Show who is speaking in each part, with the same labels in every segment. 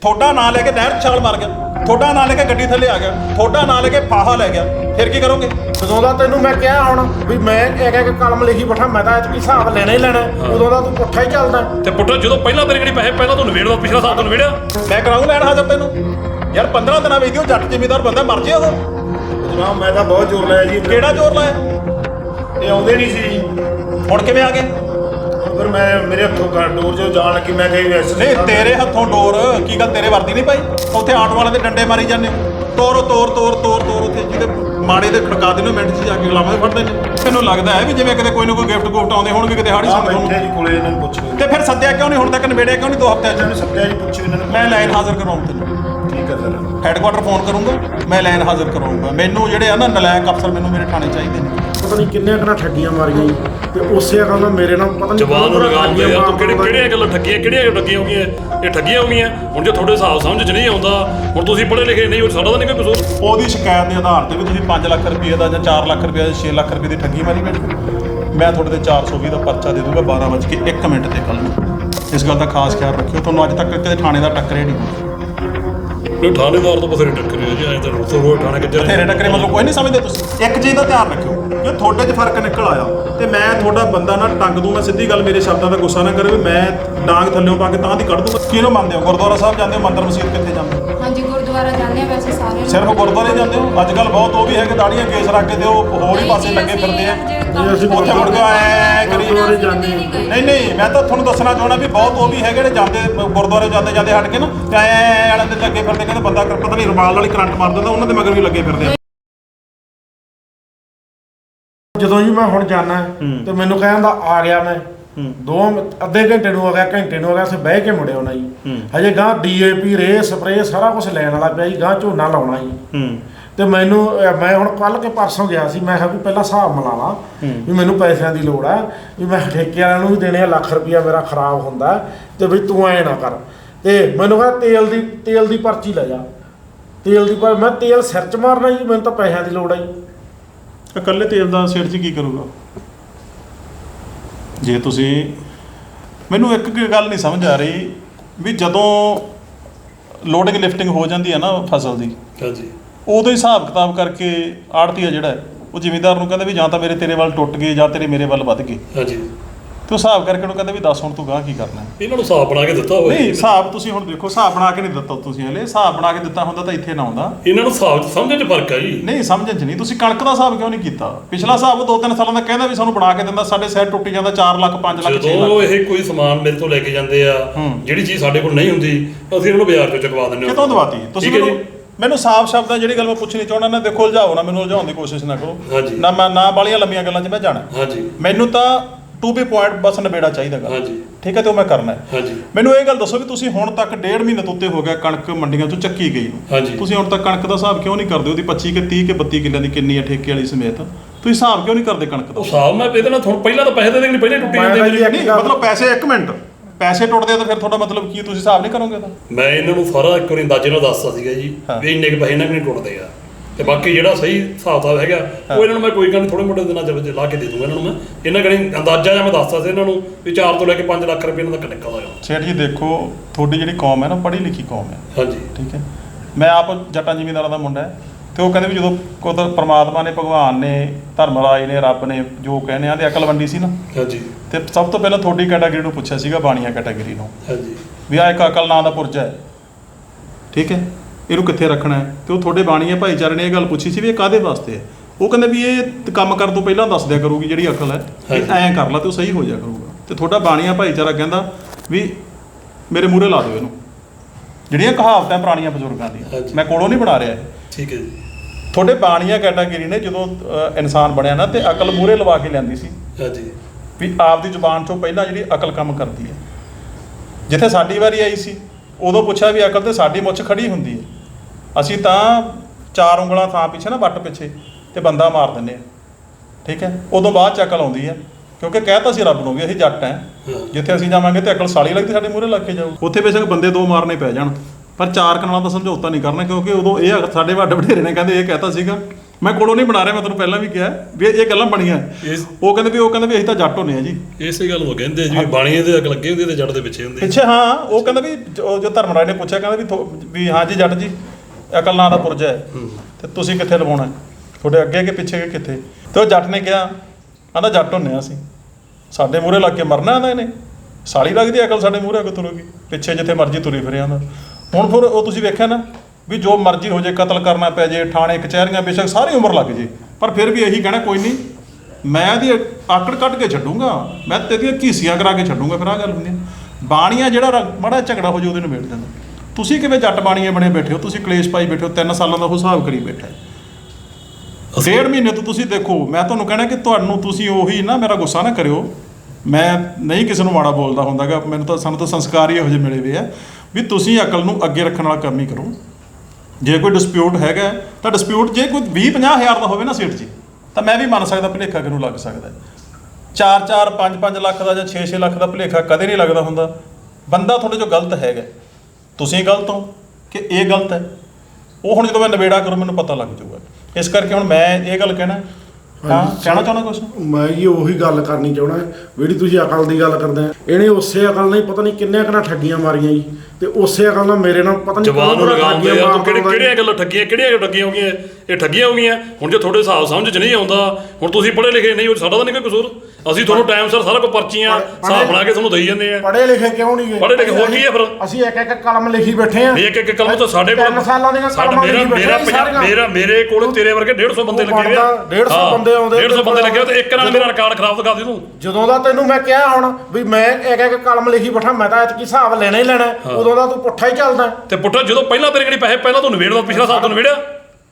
Speaker 1: ਤੁਹਾਡਾ ਨਾਂ ਲੈ ਕੇ ਨਹਿਰ 'ਚ ਛਾਲ ਮਾਰ ਗਿਆ। ਤੁਹਾਡਾ ਨਾਂ ਲੈ ਕੇ ਗੱਡੀ ਥੱਲੇ ਆ ਗਿਆ। ਤੁਹਾਡਾ ਨਾਂ ਲੈ ਕੇ ਫਾਹਾ ਲੈ ਗਿਆ। ਫਿਰ ਕੀ ਕਰੋਗੇ?
Speaker 2: ਜਦੋਂ ਦਾ ਤੈਨੂੰ ਮੈਂ ਕਿਹਾ ਹੁਣ ਵੀ ਮੈਂ ਇੱਕ ਇੱਕ ਕਲਮ ਲਿਖੀ ਬੈਠਾ ਮੈਂ ਤਾਂ ਇਹ ਹਿਸਾਬ ਲੈਣਾ ਹੀ ਲੈਣਾ। ਉਦੋਂ ਦਾ ਤੂੰ ਪੁੱਠਾ ਹੀ ਚੱਲਦਾ।
Speaker 3: ਤੇ ਪੁੱਟਰ ਜਦੋਂ ਪਹਿਲਾਂ ਮੇਰੇ ਕੋਲ ਪੈਸੇ ਪਹਿਲਾਂ ਤੁਹਾਨੂੰ ਵੇੜਦਾ ਪਿਛਲਾ ਸਾਲ ਤੁਹਾਨੂੰ ਵੇੜਿਆ
Speaker 1: ਮੈਂ ਕਰਾਉਂ ਲੈਣ ਹਾਜ਼ਰ ਤੈਨੂੰ? ਯਾਰ 15 ਦਿਨਾਂ ਵਿੱਚ ਉਹ ਜੱਟ ਜ਼ਿਮੀਦਾਰ ਬੰਦਾ ਮਰ ਜੇ ਉਹ।
Speaker 2: ਜਨਾਬ ਮੈਂ ਤਾਂ ਬਹੁਤ ਜ਼ੋਰ ਲਾਇਆ ਜੀ।
Speaker 1: ਕਿਹੜਾ ਜ਼ੋਰ ਲਾਇਆ?
Speaker 2: ਇਹ ਆਉਂਦੇ ਨਹੀਂ ਸੀ ਜੀ।
Speaker 1: ਹੁਣ ਕਿਵੇਂ ਆ ਗਏ?
Speaker 2: ਫਿਰ ਮੈਂ ਮੇਰੇ ਹੱਥੋਂ ਘਰ ਡੋਰ ਜੋ ਜਾਣ ਲੱਗੀ ਮੈਂ ਕਹੀ ਵੈਸੇ
Speaker 1: ਨਹੀਂ ਤੇਰੇ ਹੱਥੋਂ ਡੋਰ ਕੀ ਗੱਲ ਤੇਰੇ ਵਰਦੀ ਨਹੀਂ ਪਾਈ? ਉੱਥੇ ਆਟੋ ਵਾਲੇ ਦੇ ਡੰਡੇ ਮਾਰੀ ਜਾਂਦੇ। ਤੋਰ ਤੋਰ ਤੋਰ ਤੋਰ ਤੋਰ ਉੱਥੇ ਜਿਹਦੇ ਮਾੜੇ ਦੇ ਖੜਕਾ ਦੇਣੇ ਮਿੰਟ 'ਚ ਜਾ ਕੇ ਗੁਲਾਮਾਂ ਦੇ ਫੜਦੇ ਨੇ। ਮੈਨੂੰ ਲੱਗਦਾ ਹੈ ਵੀ ਜਿਵੇਂ ਕਿਤੇ ਕੋਈ ਨਾ ਕੋਈ ਗਿਫਟ ਗੁਫਟ ਆਉਂਦੇ ਹੋਣਗੇ ਕਿਤੇ ਹਾੜੀ ਸੁਣ
Speaker 2: ਬੈਠੇ
Speaker 1: ਤੁਹਾਨੂੰ
Speaker 2: ਜੀ ਕੋਲੇ ਇਹਨਾਂ ਨੂੰ ਪੁੱਛ ਲਓ।
Speaker 1: ਤੇ ਫਿਰ ਸੱਦਿਆ ਕਿਉਂ ਨਹੀਂ ਹੁਣ ਤੱਕ ਨਵੇੜਿਆ ਕਿਉਂ ਨਹੀਂ ਦੋ ਹਫ਼ਤਿਆਂ
Speaker 2: ਇਹਨਾਂ
Speaker 1: 'ਚ
Speaker 2: ਨੂੰ ਸੱਦਿਆ ਜੀ ਪੁੱਛੋ ਇਹਨਾਂ ਨੂੰ।
Speaker 1: ਮੈਂ ਲਾਈਨ ਹਾਜ਼ਰ ਕਰਾਉਂ ਤੈਨੂੰ।
Speaker 2: ਠੀਕ ਹੈ ਸਰ।
Speaker 1: ਹੈੱਡਕੁਆਟਰ ਫੋਨ ਕਰੂੰਗਾ ਮੈਂ ਲਾਈਨ ਹਾਜ਼ਰ ਕਰਾਉਂਗਾ ਮੈਨੂੰ ਜਿਹੜੇ ਆ ਨਾ ਨਲਾਇਕ ਅਫਸਰ ਮੈਨੂੰ ਮੇਰੇ ਥਾਣੇ ਚਾਹੀਦੇ ਨੇ।
Speaker 2: ਪਤਾ ਨਹੀਂ ਕਿੰਨੇ ਕਨਾ ਠੱਗੀਆਂ ਮਾਰੀਆਂ ਜੀ। ਤੇ ਉਸੇ ਅਗਲ ਦਾ ਮੇਰੇ ਨਾਲ ਪਤਾ ਨਹੀਂ
Speaker 3: ਜਵਾਨ ਨੂੰ ਲਗਾਉਂਦੇ ਆ। ਤੂੰ ਕਿਹੜੇ। ਕਿਹੜੀਆਂ ਗੱਲਾਂ ਠੱਗੀਆਂ ਕਿਹੜੀਆਂ ਠੱਗੀਆਂ ਹੋ ਗਈਆਂ ਇਹ ਠੱਗੀਆਂ ਹੋ ਗਈਆਂ ਹੁਣ ਜੇ ਤੁਹਾਡੇ ਹਿਸਾਬ ਸਮਝ 'ਚ ਨਹੀਂ ਆਉਂਦਾ ਹੁਣ ਤੁਸੀਂ ਪੜ੍ਹੇ ਲਿਖੇ ਨਹੀਂ ਹੋ ਸਾਡਾ ਤਾਂ ਨਹੀਂ ਕੋਈ ਕਸੂਰ।
Speaker 1: ਉਹਦੀ ਸ਼ਿਕਾਇਤ ਦੇ ਆਧਾਰ ਤੇ ਵੀ ਤੁਸੀਂ 5 ਲੱਖ ਰੁਪਏ ਦਾ ਜਾਂ 4 ਲੱਖ ਰੁਪਏ ਦਾ 6 ਲੱਖ ਰੁਪਏ ਦੀ ਠੱਗੀ ਮਾਰੀ ਬੈਠੇ ਮੈਂ ਤੁਹਾਡੇ ਤੇ 420 ਦਾ ਪਰਚਾ ਦੇ ਦੂੰਗਾ 12 ਵਜੇ ਕੇ 1 ਮਿੰਟ ਤੇ ਕੱਲ ਨੂੰ। ਇਸ ਗੱਲ ਦਾ ਖਾਸ ਖਿਆਲ ਰੱਖਿਓ। ਤੁਹਾਨੂੰ ਅੱਜ ਤੱਕ ਕਦੇ ਥਾਣੇ ਦਾ ਟੱਕਰੇ ਨਹੀਂ
Speaker 3: ਇਹ ਥਾਣੇਦਾਰ ਤੋਂ ਬਥੇਰੇ ਟੱਕਰੇ ਜੀ ਐਂ ਤਾਂ ਰੋਜ਼ ਰੋਜ਼ ਥਾਣੇ ਕਿੱਥੇ
Speaker 1: ਤੇਰੇ ਟੱਕਰੇ ਮਤਲਬ ਕੋਈ ਨਹੀਂ ਸਮਝਦੇ ਤੁਸੀਂ। ਇੱਕ ਚੀਜ਼ ਦਾ ਧਿਆਨ ਰੱਖਿਓ। ਜੇ ਤੁਹਾਡੇ 'ਚ ਫ਼ਰਕ ਨਿਕਲ ਆਇਆ ਤੇ ਮੈਂ ਤੁਹਾਡਾ ਬੰਦਾ ਨਾ ਟੰਗ ਦੂੰ ਮੈਂ ਸਿੱਧੀ ਗੱਲ ਮੇਰੇ ਸ਼ਬਦਾਂ ਦਾ ਗੁੱਸਾ ਨਾ ਕਰੇ ਵੀ ਮੈਂ ਡਾਂਗ ਥੱਲੇੋਂ ਪਾ ਕੇ ਤਾਂ ਦੀ ਕੱਢ ਦੂੰਗਾ। ਕਿਹਨੂੰ ਮੰਨਦੇ ਹੋ? ਗੁਰਦੁਆਰਾ ਸਾਹਿਬ ਜਾਂਦੇ ਹੋ? ਮੰਦਰ ਮਸਜਿਦ ਕਿੱਥੇ ਜਾਂਦੇ ਹੋ?
Speaker 4: ਹਾਂਜੀ ਗੁਰਦੁਆਰਾ ਜਾਂਦੇ ਆ ਵੈਸੇ ਸਾਰੇ ਲੋਕ।
Speaker 1: ਸਿਰਫ ਗੁਰਦੁਆਰੇ ਜਾਂਦੇ ਹੋ? ਅੱਜ ਕੱਲ ਬਹੁਤ ਉਹ ਵੀ ਹੈਗੇ ਦਾੜੀਆਂ ਕੇਸ ਰੱਖ ਕੇ ਤੇ ਉਹ ਹੋਰ ਹੀ ਪਾਸੇ ਲੱਗੇ ਫਿਰਦੇ ਆ।
Speaker 4: ਜੇ
Speaker 2: ਅਸੀਂ
Speaker 1: ਉੱਥੇ ਮੁੜ ਕੇ ਐ ਕਰੀ
Speaker 2: ਗੁਰਦੁਆਰੇ ਜਾਂਦੇ ਆ।
Speaker 1: ਨਹੀਂ ਨਹੀਂ ਮੈਂ ਤਾਂ ਤੁਹਾਨੂੰ ਦੱਸਣਾ ਚਾਹਣਾ ਵੀ ਬਹੁਤ ਉਹ ਵੀ ਹੈਗੇ ਜਿਹੜੇ ਜਾਂਦੇ ਗੁਰਦੁਆਰੇ ਜਾਂਦੇ ਜਾਂਦੇ ਹਟ ਕੇ ਨਾ ਤੇ ਐ ਵਾਲਿਆਂ ਦੇ ਲੱਗੇ ਫਿਰਦੇ ਕਹਿੰਦੇ ਬੰਦਾ ਪਤਾ ਨਹੀਂ ਰੁਮਾਲ ਵਾਲੀ ਕਰੰਟ ਮਾਰ ਦਿੰਦਾ ਉਹਨਾਂ ਦੇ ਮਗਰ ਵੀ ਲੱਗੇ ਫਿਰਦੇ ਆ।
Speaker 2: ਜਦੋਂ ਜੀ ਮੈਂ ਹੁਣ ਜਾਣਾ ਤੇ ਮੈਨੂੰ ਕਹਿੰਦਾ ਆ ਗਿਆ ਮੈਂ। ਦੋ ਅੱਧੇ ਘੰਟੇ ਨੂੰ ਆ ਗਿਆ ਘੰਟੇ ਨੂੰ ਆ ਗਿਆ ਅਸੀਂ ਬਹਿ ਕੇ ਮੁੜਿਆ ਹੋਣਾ ਜੀ। ਹਜੇ ਗਾਂ ਡੀਏਪੀ ਰੇ ਸਪਰੇ ਸਾਰਾ ਕੁਝ ਲੈਣ ਵਾਲਾ ਪਿਆ ਜੀ ਗਾਂ ਝੋਨਾ ਲਾਉਣਾ ਜੀ। ਤੇ ਮੈਨੂੰ ਮੈਂ ਹੁਣ ਕੱਲ ਕੇ ਪਰਸੋਂ ਗਿਆ ਸੀ ਮੈਂ ਕਿਹਾ ਵੀ ਪਹਿਲਾਂ ਹਿਸਾਬ ਮਿਲਾ ਲਾਂ ਵੀ ਮੈਨੂੰ ਪੈਸਿਆਂ ਦੀ ਲੋੜ ਆ ਵੀ ਮੈਂ ਠੇਕੇ ਵਾਲਿਆਂ ਨੂੰ ਵੀ ਦੇਣੇ ਆ ਲੱਖ ਰੁਪਇਆ ਮੇਰਾ ਖਰਾਬ ਹੁੰਦਾ ਤੇ ਵੀ ਤੂੰ ਐ ਨਾ ਕਰ। ਤੇ ਮੈਨੂੰ ਕਹਿੰਦਾ ਤੇਲ ਦੀ ਤੇਲ ਦੀ ਪਰਚੀ ਲੈ ਜਾ। ਤੇਲ ਦੀ ਪਰ ਮੈਂ ਤੇਲ ਸਿਰ ਚ ਮਾਰਨਾ ਜੀ ਮੈਨੂੰ ਤਾਂ ਪੈਸਿਆਂ ਦੀ ਲੋੜ ਆ ਜੀ।
Speaker 1: ਇਕੱਲੇ ਤੇਲ ਦਾ ਸਿਰ 'ਚ ਕੀ ਕਰੂਗਾ? ਜੇ ਤੁਸੀਂ ਮੈਨੂੰ ਇੱਕ ਗੱਲ ਨਹੀਂ ਸਮਝ ਆ ਰਹੀ ਵੀ ਜਦੋਂ ਲੋਡਿੰਗ ਲਿਫਟਿੰਗ ਹੋ ਜਾਂਦੀ ਹੈ ਨਾ ਫਸਲ ਦੀ
Speaker 3: ਹਾਂਜੀ।
Speaker 1: ਉਦੋਂ ਹੀ ਹਿਸਾਬ ਕਿਤਾਬ ਕਰਕੇ ਆੜਤੀਆ ਜਿਹੜਾ ਹੈ, ਉਹ ਜ਼ਿਮੀਂਦਾਰ ਨੂੰ ਕਹਿੰਦਾ ਵੀ ਜਾਂ ਤਾਂ ਮੇਰੇ ਤੇਰੇ ਵੱਲ ਟੁੱਟ ਗਏ ਜਾਂ ਤੇਰੇ ਮੇਰੇ ਵੱਲ ਵੱਧ ਗਏ।
Speaker 3: ਹਾਂਜੀ।
Speaker 1: ਤੇ ਉਹ ਹਿਸਾਬ ਕਰਕੇ ਉਹਨੂੰ ਕਹਿੰਦਾ ਵੀ ਦੱਸ ਹੁਣ ਤੂੰ ਗਾਹ ਕੀ ਕਰਨਾ ਹੈ।
Speaker 3: ਇਹਨਾਂ ਨੂੰ ਹਿਸਾਬ ਬਣਾ ਕੇ ਦਿੱਤਾ ਹੋਇਆ
Speaker 1: ਨਹੀਂ ਹਿਸਾਬ ਤੁਸੀਂ ਹੁਣ ਦੇਖੋ ਹਿਸਾਬ ਬਣਾ ਕੇ ਨਹੀਂ ਦਿੱਤਾ ਤੁਸੀਂ ਹਲੇ। ਹਿਸਾਬ ਬਣਾ ਕੇ ਦਿੱਤਾ ਹੁੰਦਾ ਤਾਂ ਇੱਥੇ ਨਾ ਆਉਂਦਾ।
Speaker 3: ਇਹਨਾਂ ਨੂੰ ਹਿਸਾਬ 'ਚ ਸਮਝਣ 'ਚ ਫ਼ਰਕ ਆ ਜੀ।
Speaker 1: ਨਹੀਂ ਸਮਝਣ ਚ ਨਹੀਂ। ਤੁਸੀਂ ਕਣਕ ਦਾ ਹਿਸਾਬ ਕਿਉਂ ਨਹੀਂ ਕੀਤਾ? ਪਿਛਲਾ ਹਿਸਾਬ ਉਹ ਦੋ ਤਿੰਨ ਸਾਲਾਂ ਦਾ ਕਹਿੰਦਾ ਵੀ ਸਾਨੂੰ ਬਣਾ ਕੇ ਦਿੰਦਾ ਸਾਡੇ ਸਿਰ ਟੁੱਟੀ ਜਾਂਦਾ 4 ਲੱਖ 5 ਲੱਖ 6
Speaker 3: ਜਦੋਂ
Speaker 1: ਲੱਖ।
Speaker 3: ਇਹ ਕੋਈ ਸਮਾਨ ਮੇਰੇ ਤੋਂ ਲੈ ਕੇ ਜਾਂਦੇ ਆ ਜਿਹੜੀ ਚੀਜ਼ ਸਾਡੇ ਕੋਲ ਨਹੀਂ ਹੁੰਦੀ ਅਸੀਂ ਇਹਨਾਂ ਨੂੰ ਬਾਜ਼ਾਰ 'ਚੋਂ ਚੁਕਵਾ ਦਿੰਦੇ ਹਾਂ।
Speaker 1: ਕਿਤੋਂ ਦਵਾਤੀ? ਤੁਸੀਂ
Speaker 3: ਠੀਕ ਹੈ
Speaker 1: ਮੈਨੂੰ ਮੈਨੂੰ ਸਾਫ਼ ਸ਼ਬਦਾਂ ਜਿਹੜੀ ਗੱਲ ਮੈਂ ਪੁੱਛਣੀ ਚਾਹੁੰਦਾ ਨਾ ਦੇਖੋ ਉਲਝਾਓ ਨਾ ਮੈਨੂੰ ਉਲਝਾਉਣ ਦੀ ਕੋਸ਼ਿਸ਼ ਨਾ ਕਰੋ।
Speaker 3: ਹਾਂਜੀ।
Speaker 1: ਨਾ ਮੈਂ ਨਾ ਬਾਲੀਆਂ ਲੰਮੀਆਂ ਗੱਲਾਂ 'ਚ ਮੈਂ ਜਾਣਾ।
Speaker 3: ਹਾਂਜੀ।
Speaker 1: ਮੈਨੂੰ ਤਾਂ ਟੂ ਬੀ ਪੁਆਇੰਟ ਬਸ ਨਿਬੇੜਾ ਚਾਹੀਦਾਗਾ
Speaker 3: ਹਾਂਜੀ।
Speaker 1: ਠੀਕ ਹੈ ਤੇ ਉਹ ਮੈਂ ਕਰਨਾ ਹੈ।
Speaker 3: ਹਾਂਜੀ।
Speaker 1: ਮੈਨੂੰ ਇਹ ਗੱਲ ਦੱਸੋ ਵੀ ਤੁਸੀਂ ਹੁਣ ਤੱਕ ਡੇਢ ਮਹੀਨੇ ਤੋਂ ਉੱਤੇ ਹੋ ਗਿਆ ਕਣਕ ਮੰਡੀਆਂ ਤੋਂ ਚੱਕੀ ਗਈ ਨੂੰ।
Speaker 3: ਹਾਂਜੀ।
Speaker 1: ਤੁਸੀਂ ਹੁਣ ਤੱਕ ਕਣਕ ਦਾ ਹਿਸਾਬ ਕਿਉਂ ਨਹੀਂ ਕਰਦੇ? ਉਹਦੀ 25 ਕਿ 30 ਕਿ 32 ਕਿੱਲਿਆਂ ਦੀ ਕਿੰਨੀ ਹੈ ਠੇਕੇ ਵਾਲੀ ਸਮੇਤ? ਤੁਸੀਂ ਹਿਸਾਬ ਕਿਉਂ ਨਹੀਂ ਕਰਦੇ ਕਣਕ ਦਾ?
Speaker 3: ਉਹ ਹਿਸਾਬ ਮੈਂ ਇਹਦੇ ਨਾਲ ਤੁਹਾਨੂੰ ਪਹਿਲਾਂ ਤਾਂ ਪੈਸੇ ਦੇ ਦੇਣੇ ਪਹਿਲੇ ਟੁੱਟੀ ਜਾਂਦੇ
Speaker 1: ਨਹੀਂ ਮਤਲਬ ਪੈਸੇ 1 ਮਿੰਟ। ਪੈਸੇ ਟੁੱਟਦੇ ਆ ਤਾਂ ਫਿਰ ਤੁਹਾਡਾ ਮਤਲਬ ਕੀ ਤੁਸੀਂ ਹਿਸਾਬ ਨਹੀਂ ਕਰੋਗੇ ਤਾਂ?
Speaker 3: ਮੈਂ ਇਹਨਾਂ ਨੂੰ ਸਾਰਾ ਇੱਕ ਵਾਰੀ ਅੰਦਾਜ਼ੇ ਨਾਲ ਦੱਸਤਾ ਸੀਗਾ ਜੀ। ਵੀ ਇੰਨੇ ਕੁ ਪੈਸੇ ਇਹਨਾਂ ਨਹੀਂ ਟੁੱਟਦੇ ਆ। ਤੇ ਬਾਕੀ ਜਿਹੜਾ ਸਹੀ ਹਿਸਾਬ ਕਿਤਾਬ ਹੈਗਾ ਉਹ ਇਹਨਾਂ ਨੂੰ ਮੈਂ ਕੋਈ ਗੱਲ ਨਹੀਂ ਥੋੜੇ ਮੋਟੇ ਦਿਨਾਂ ਚ ਲਾ ਕੇ ਦੇ ਦੂੰਗਾ ਇਹਨਾਂ ਨੂੰ ਮੈਂ। ਇਹਨਾਂ ਕਣੀ ਅੰਦਾਜ਼ਾ ਜਿਹਾ ਮੈਂ ਦੱਸਤਾ ਸੀ ਇਹਨਾਂ ਨੂੰ ਵੀ 4 ਤੋਂ ਲੈ ਕੇ 5 ਲੱਖ ਰੁਪਏ ਇਹਨਾਂ ਦਾ ਨਿਕਲਦਾ ਆ
Speaker 1: ਸੇਠ ਜੀ ਦੇਖੋ ਤੁਹਾਡੀ ਜਿਹੜੀ ਕੌਮ ਹੈ ਨਾ ਪੜ੍ਹੀ ਲਿਖੀ ਕੌਮ ਹੈ।
Speaker 3: ਹਾਂਜੀ।
Speaker 1: ਠੀਕ ਹੈ। ਮੈਂ ਆਪ ਜੱਟਾਂ ਜ਼ਿਮੀਂਦਾਰਾਂ ਦਾ ਮੁੰਡਾ ਹੈ ਤੇ ਉਹ ਕਹਿੰਦੇ ਵੀ ਜਦੋਂ ਕੁਦਰਤ ਪ੍ਰਮਾਤਮਾ ਨੇ ਭਗਵਾਨ ਨੇ ਧਰਮਰਾਜ ਨੇ ਰੱਬ ਨੇ ਜੋ ਕਹਿੰਦੇ ਆ ਤੇ ਅਕਲ ਵੰਡੀ ਸੀ ਨਾ।
Speaker 3: ਹਾਂਜੀ।
Speaker 1: ਤੇ ਸਭ ਤੋਂ ਪਹਿਲਾਂ ਤੁਹਾਡੀ ਕੈਟਾਗਰੀ ਨੂੰ ਪੁੱਛਿਆ ਸੀਗਾ ਬਾਣੀਆਂ ਕੈਟਾਗਰੀ ਨੂੰ।
Speaker 3: ਹਾਂਜੀ।
Speaker 1: ਵੀ ਆ ਇੱਕ ਅਕਲ ਨਾਂ ਦਾ ਪੁਰਜਾ ਹੈ। ਠੀਕ ਹੈ। ਇਹਨੂੰ ਕਿੱਥੇ ਰੱਖਣਾ ਹੈ? ਤੇ ਉਹ ਤੁਹਾਡੇ ਬਾਣੀਏ ਭਾਈਚਾਰੇ ਨੇ ਇਹ ਗੱਲ ਪੁੱਛੀ ਸੀ ਵੀ ਇਹ ਕਾਦੇ ਵਾਸਤੇ ਹੈ? ਉਹ ਕਹਿੰਦੇ ਵੀ ਇਹ ਕੰਮ ਕਰਨ ਤੋਂ ਪਹਿਲਾਂ ਦੱਸ ਦਿਆ ਕਰੂਗੀ ਜਿਹੜੀ ਅਕਲ ਹੈ।
Speaker 3: ਹਾਂਜੀ।
Speaker 1: ਐਂ ਕਰ ਲਾ ਤੇ ਉਹ ਸਹੀ ਹੋ ਜਾ ਕਰੂਗਾ। ਤੇ ਤੁਹਾਡਾ ਬਾਣੀਆ ਭਾਈਚਾਰਾ ਕਹਿੰਦਾ ਵੀ ਮੇਰੇ ਮੂਹਰੇ ਲਾ ਦਿਓ ਇਹਨੂੰ। ਜਿਹੜੀਆਂ ਕਹਾਵਤਾਂ ਪੁਰਾਣੀਆਂ ਬਜ਼ੁਰਗਾਂ ਦੀਆਂ। ਮੈਂ ਕੋਲੋਂ ਨਹੀਂ ਬਣਾ ਰਿਹਾ ਇਹ।
Speaker 3: ਠੀਕ ਹੈ ਜੀ।
Speaker 1: ਤੁਹਾਡੇ ਬਾਣੀਆ ਕੈਟਾਗਰੀ ਨੇ ਜਦੋਂ ਇਨਸਾਨ ਬਣਿਆ ਨਾ ਤੇ ਅਕਲ ਮੂਹਰੇ ਲਵਾ ਕੇ ਲਿਆਂਦੀ ਸੀ।
Speaker 3: ਹਾਂਜੀ।
Speaker 1: ਵੀ ਆਪਦੀ ਜ਼ੁਬਾਨ ਚੋਂ ਪਹਿਲਾਂ ਜਿਹੜੀ ਅਕਲ ਕੰਮ ਕਰਦੀ ਹੈ। ਜਿੱਥੇ ਸਾਡੀ ਵਾਰੀ ਆਈ ਸੀ ਉਦੋਂ ਪੁੱਛਿਆ ਵੀ ਅਕਲ ਤੇ ਸਾਡੀ ਮੁੱਛ ਖੜੀ ਹੁੰਦੀ ਹੈ। ਅਸੀਂ ਤਾਂ ਚਾਰ ਉਂਗਲਾਂ ਥਾਂ ਪਿੱਛੇ ਨਾ ਵੱਟ ਪਿੱਛੇ ਤੇ ਬੰਦਾ ਮਾਰ ਦਿੰਦੇ ਆ। ਠੀਕ ਹੈ? ਉਦੋਂ ਬਾਅਦ ਚ ਅਕਲ ਆਉਂਦੀ ਹੈ ਕਿਉਂਕਿ ਕਹਿਤਾ ਸੀ ਰੱਬ ਨੂੰ ਵੀ ਅਸੀਂ ਜੱਟ ਐ। ਜਿੱਥੇ ਅਸੀਂ ਜਾਵਾਂਗੇ ਤੇ ਅਕਲ ਸਾਲੀ ਲੱਗਦੀ ਸਾਡੇ ਮੂਹਰੇ ਲੱਗ ਕੇ ਜਾਊ। ਉੱਥੇ ਬੇਸ਼ੱਕ ਬੰਦੇ ਦੋ ਮਾਰਨੇ ਪੈ ਜਾਣ। ਪਰ ਚਾਰ ਕਨਾਲਾਂ ਦਾ ਸਮਝੌਤਾ ਨਹੀਂ ਕਰਨਾ ਕਿਉਂਕਿ ਉਦੋਂ ਇਹ ਸਾਡੇ ਵੱਡ ਵਡੇਰੇ ਨੇ ਕਹਿੰਦੇ ਇਹ ਕਹਿਤਾ ਸੀਗਾ ਮੈਂ ਕੋਲੋਂ ਨਹੀਂ ਬਣਾ ਰਿਹਾ ਮੈਂ ਤੁਹਾਨੂੰ ਪਹਿਲਾਂ ਵੀ ਕਿਹਾ ਵੀ ਇਹ ਗੱਲਾਂ ਬਣੀਆਂ। ਉਹ ਕਹਿੰਦੇ ਵੀ ਉਹ ਕਹਿੰਦੇ ਵੀ ਅਸੀਂ ਤਾਂ ਜੱਟ ਹੁੰਨੇ ਆ ਜੀ।
Speaker 3: ਇਸੇ ਗੱਲ ਨੂੰ ਕਹਿੰਦੇ ਜੀ ਬਾਣੀਏ ਦੇ ਅਗ ਲੱਗੇ ਹੁੰਦੇ ਤੇ ਜੜ ਦੇ ਪਿੱਛੇ ਹੁੰਦੇ
Speaker 1: ਪਿੱਛੇ ਹਾਂ ਉਹ ਕਹਿੰਦਾ ਵੀ ਜੋ ਧਰਮਰਾਜ ਨੇ ਪੁੱਛਿਆ ਕਹਿੰਦਾ ਵੀ ਵੀ ਹਾਂ ਜੀ ਜੱਟ ਜੀ। ਅਕਲ ਨਾਂ ਦਾ ਪੁਰਜਾ ਹੈ। ਤੇ ਤੁਸੀਂ ਕਿੱਥੇ ਲਵਾਉਣਾ? ਤੁਹਾਡੇ ਅੱਗੇ ਕਿ ਪਿੱਛੇ ਕਿ ਕਿੱਥੇ? ਤੇ ਉਹ ਜੱਟ ਨੇ ਕਿਹਾ ਕਹਿੰਦਾ ਜੱਟ ਹੁੰਨੇ ਆ ਅਸੀਂ। ਸਾਡੇ ਮੂਹਰੇ ਲੱਗ ਕੇ ਮਰਨਾ ਆਂਦਾ ਇਹਨੇ ਸਾਲੀ ਲੱਗਦੀ ਅਕਲ ਸਾਡੇ ਮੂਹਰੇ ਅੱਗੇ ਤੁਰੂਗੀ। ਪਿੱਛੇ ਜਿੱਥੇ ਮਰਜ਼ੀ ਤੁਰੀ ਫਿਰਿਆ ਆਂਦਾ ਹੁਣ ਫਿਰ ਉਹ ਤੁਸੀਂ ਵੇਖਿਆ ਨਾ ਵੀ ਜੋ ਮਰਜ਼ੀ ਹੋ ਜੇ ਕਤਲ ਕਰਨਾ ਪੈ ਜੇ ਥਾਣੇ ਕਚਹਿਰੀਆਂ ਬੇਸ਼ੱਕ ਸਾਰੀ ਉਮਰ ਲੱਗ ਜੇ। ਪਰ ਫਿਰ ਵੀ ਇਹੀ ਕਹਿਣਾ ਕੋਈ ਨਹੀਂ ਮੈਂ ਇਹਦੀ ਆਕੜ ਕੱਢ ਕੇ ਛੱਡੂੰਗਾ। ਮੈਂ ਤੇਰੀਆਂ ਘੀਸੀਆਂ ਕਰਾ ਕੇ ਛੱਡੂੰਗਾ ਫਿਰ ਆ ਗੱਲ ਹੁੰਦੀ ਬਾਣੀਆਂ ਜਿਹੜਾ ਮਾੜਾ ਝਗੜਾ ਹੋ ਜੇ ਉਹਦੇ ਨੂੰ ਮੇੜ ਦਿੰਦਾ। ਤੁਸੀਂ ਕਿਵੇਂ ਜੱਟ ਬਾਣੀਆਂ ਬਣੇ ਬੈਠੇ ਹੋ? ਤੁਸੀਂ ਕਲੇਸ਼ ਪਾਈ ਬੈਠੇ ਹੋ ਤਿੰਨ ਸਾਲਾਂ ਦਾ ਉਹ ਹਿਸਾਬ ਕਰੀ ਬੈਠਾ ਹੈ। ਡੇਢ ਮਹੀਨੇ ਤੋਂ ਤੁਸੀਂ ਦੇਖੋ ਮੈਂ ਤੁਹਾਨੂੰ ਕਹਿਣਾ ਕਿ ਤੁਹਾਨੂੰ ਤੁਸੀਂ ਉਹੀ ਨਾ ਮੇਰਾ ਗੁੱਸਾ ਨਾ ਕਰਿਓ। ਮੈਂ ਨਹੀਂ ਕਿਸੇ ਨੂੰ ਮਾੜਾ ਬੋਲਦਾ ਹੁੰਦਾਗਾ ਮੈਨੂੰ ਤਾਂ ਸਾਨੂੰ ਤਾਂ ਸੰਸਕਾਰ ਹੀ ਇਹੋ ਜਿਹੇ ਮਿਲੇ ਹੋਏ ਆ ਵੀ ਤੁਸੀਂ ਅਕਲ ਨੂੰ ਅੱਗੇ ਰੱਖਣ ਵਾਲਾ ਕੰਮ ਹੀ ਕਰੋ। ਜੇ ਕੋਈ ਡਿਸਪਿਊਟ ਹੈਗਾ ਤਾਂ ਡਿਸਪਿਊਟ ਜੇ ਕੋਈ 20 50 ਹਜ਼ਾਰ ਦਾ ਹੋਵੇ ਨਾ ਸੇਠ ਜੀ ਤਾਂ ਮੈਂ ਵੀ ਮੰਨ ਸਕਦਾ ਭੁਲੇਖਾ ਕਿਹਨੂੰ ਲੱਗ ਸਕਦਾ 4 4 5 5 ਲੱਖ ਦਾ ਜਾਂ 6 6 ਲੱਖ ਦਾ ਭੁਲੇਖਾ ਕਦੇ ਨਹੀਂ ਲੱਗਦਾ ਹੁੰਦਾ। ਬੰਦਾ ਤੁਹਾਡੇ ਚੋਂ ਗਲਤ ਹੈਗਾ। ਤੁਸੀਂ ਗਲਤ ਹੋ, ਕਿ ਇਹ ਗਲਤ ਹੈ? ਉਹ ਹੁਣ ਜਦੋਂ ਮੈਂ ਨਵੇੜਾ ਕਰੂੰ, ਮੈਨੂੰ ਪਤਾ ਲੱਗ ਜਾਊਗਾ। ਇਸ ਕਰਕੇ ਹੁਣ ਮੈਂ ਇਹ ਗੱਲ ਕਹਿਣਾ ਹਾਂ ਕਹਿਣਾ ਚਾਹੁੰਦਾ ਕੁਝ
Speaker 2: ਮੈਂ ਜੀ ਉਹੀ ਗੱਲ ਕਰਨੀ ਚਾਹਣਾ ਜਿਹੜੀ ਤੁਸੀਂ ਅਕਲ ਦੀ ਗੱਲ ਕਰਦੇ ਆ। ਇਹਨੇ ਉਸੇ ਅਕਲ ਨਾਲ ਹੀ ਪਤਾ ਨਹੀਂ ਕਿੰਨੇ ਕਨਾ ਠੱਗੀਆਂ ਮਾਰੀਆਂ ਜੀ। ਤੇ ਉਸੇ ਅਕਲ ਨਾਲ ਮੇਰੇ ਨਾਲ ਪਤਾ ਨਹੀਂ
Speaker 3: ਜਵਾਨ ਨੂੰ ਲਗਾਉਂਦੇ
Speaker 2: ਠੱਗੀਆਂ
Speaker 3: ਆ ਤੂੰ ਕਿਹੜੇ। ਕਿਹੜੀਆਂ ਗੱਲਾਂ ਠੱਗੀਆਂ ਕਿਹੜੀਆਂ ਠੱਗੀਆਂ ਹੋ ਗਈਆਂ ਇਹ ਠੱਗੀਆਂ ਹੋ ਗਈਆਂ ਹੁਣ ਜੇ ਤੁਹਾਡੇ ਹਿਸਾਬ ਸਮਝ 'ਚ ਨਹੀਂ ਆਉਂਦਾ ਹੁਣ ਤੁਸੀਂ ਪੜ੍ਹੇ ਲਿਖੇ ਨਹੀਂ ਹੋ ਸਾਡਾ ਤਾਂ ਨਹੀਂ ਕੋਈ ਕਸੂਰ। ਅਸੀਂ ਤੁਹਾਨੂੰ ਟਾਈਮ ਸਿਰ ਸਾਰਾ ਕੁਝ ਪਰਚੀਆਂ ਹਿਸਾਬ ਬਣਾ ਕੇ ਤੁਹਾਨੂੰ ਦੇਈ ਜਾਂਦੇ ਆ।
Speaker 2: ਪੜ੍ਹੇ ਲਿਖੇ ਕਿਉਂ ਨਹੀਂ ਗਏ?
Speaker 3: ਪੜ੍ਹੇ ਲਿਖੇ ਹੋਰ ਕੀ ਹੈ ਫਿਰ?
Speaker 2: ਅਸੀਂ ਇੱਕ ਇੱਕ ਕਲਮ ਲਿਖੀ ਬੈਠੇ ਆ।
Speaker 3: ਇੱਕ ਇੱਕ ਕਲਮ ਤਾਂ ਸਾਡੇ
Speaker 2: ਤਿੰਨ ਸਾਲਾਂ ਦੀਆਂ ਕਲਮਾਂ
Speaker 3: ਮੇਰਾ
Speaker 2: ਲਿਖੀ ਬੈਠੇ
Speaker 3: ਮੇਰਾ। ਮੇਰਾ ਮੇਰੇ ਕੋਲ ਤੇਰੇ ਵਰਗੇ 150 ਬੰਦੇ ਲੱਗੇ ਹੋਏ ਆ।
Speaker 2: ਬਣਦਾ, 150
Speaker 3: ਹਾਂ,
Speaker 2: ਬੰਦੇ ਆਉਂਦੇ
Speaker 3: 150 ਬੰਦੇ ਲੱਗੇ ਤੇ ਇੱਕ ਨਾਲ ਮੇਰਾ ਰਿਕਾਰਡ ਖਰਾਬ ਦਿਖਾ ਦੇ ਤੂੰ।
Speaker 2: ਜਦੋਂ ਦਾ ਤੈਨੂੰ ਮੈਂ ਕਿਹਾ ਹੁਣ ਵੀ ਮੈਂ ਇੱਕ ਇੱਕ ਕਲਮ ਲਿਖੀ ਬੈਠਾ ਮੈਂ ਤਾਂ ਐਤਕੀ ਹਿਸਾਬ ਲੈਣਾ ਹੀ ਲੈਣਾ। ਉਦੋਂ ਦਾ ਤੂੰ ਪੁੱਠਾ ਹੀ ਚੱਲਦਾ।
Speaker 3: ਤੇ ਪੁੱਟਾ ਜਦੋਂ ਪਹਿਲਾਂ ਤੇਰੇ ਕਿਹੜੇ ਪੈਸੇ ਪਹਿਲਾਂ ਤੂੰ ਨਵੇੜਦਾ ਪਿਛਲਾ ਸਾਲ ਤੂੰ ਨਵੇੜਿਆ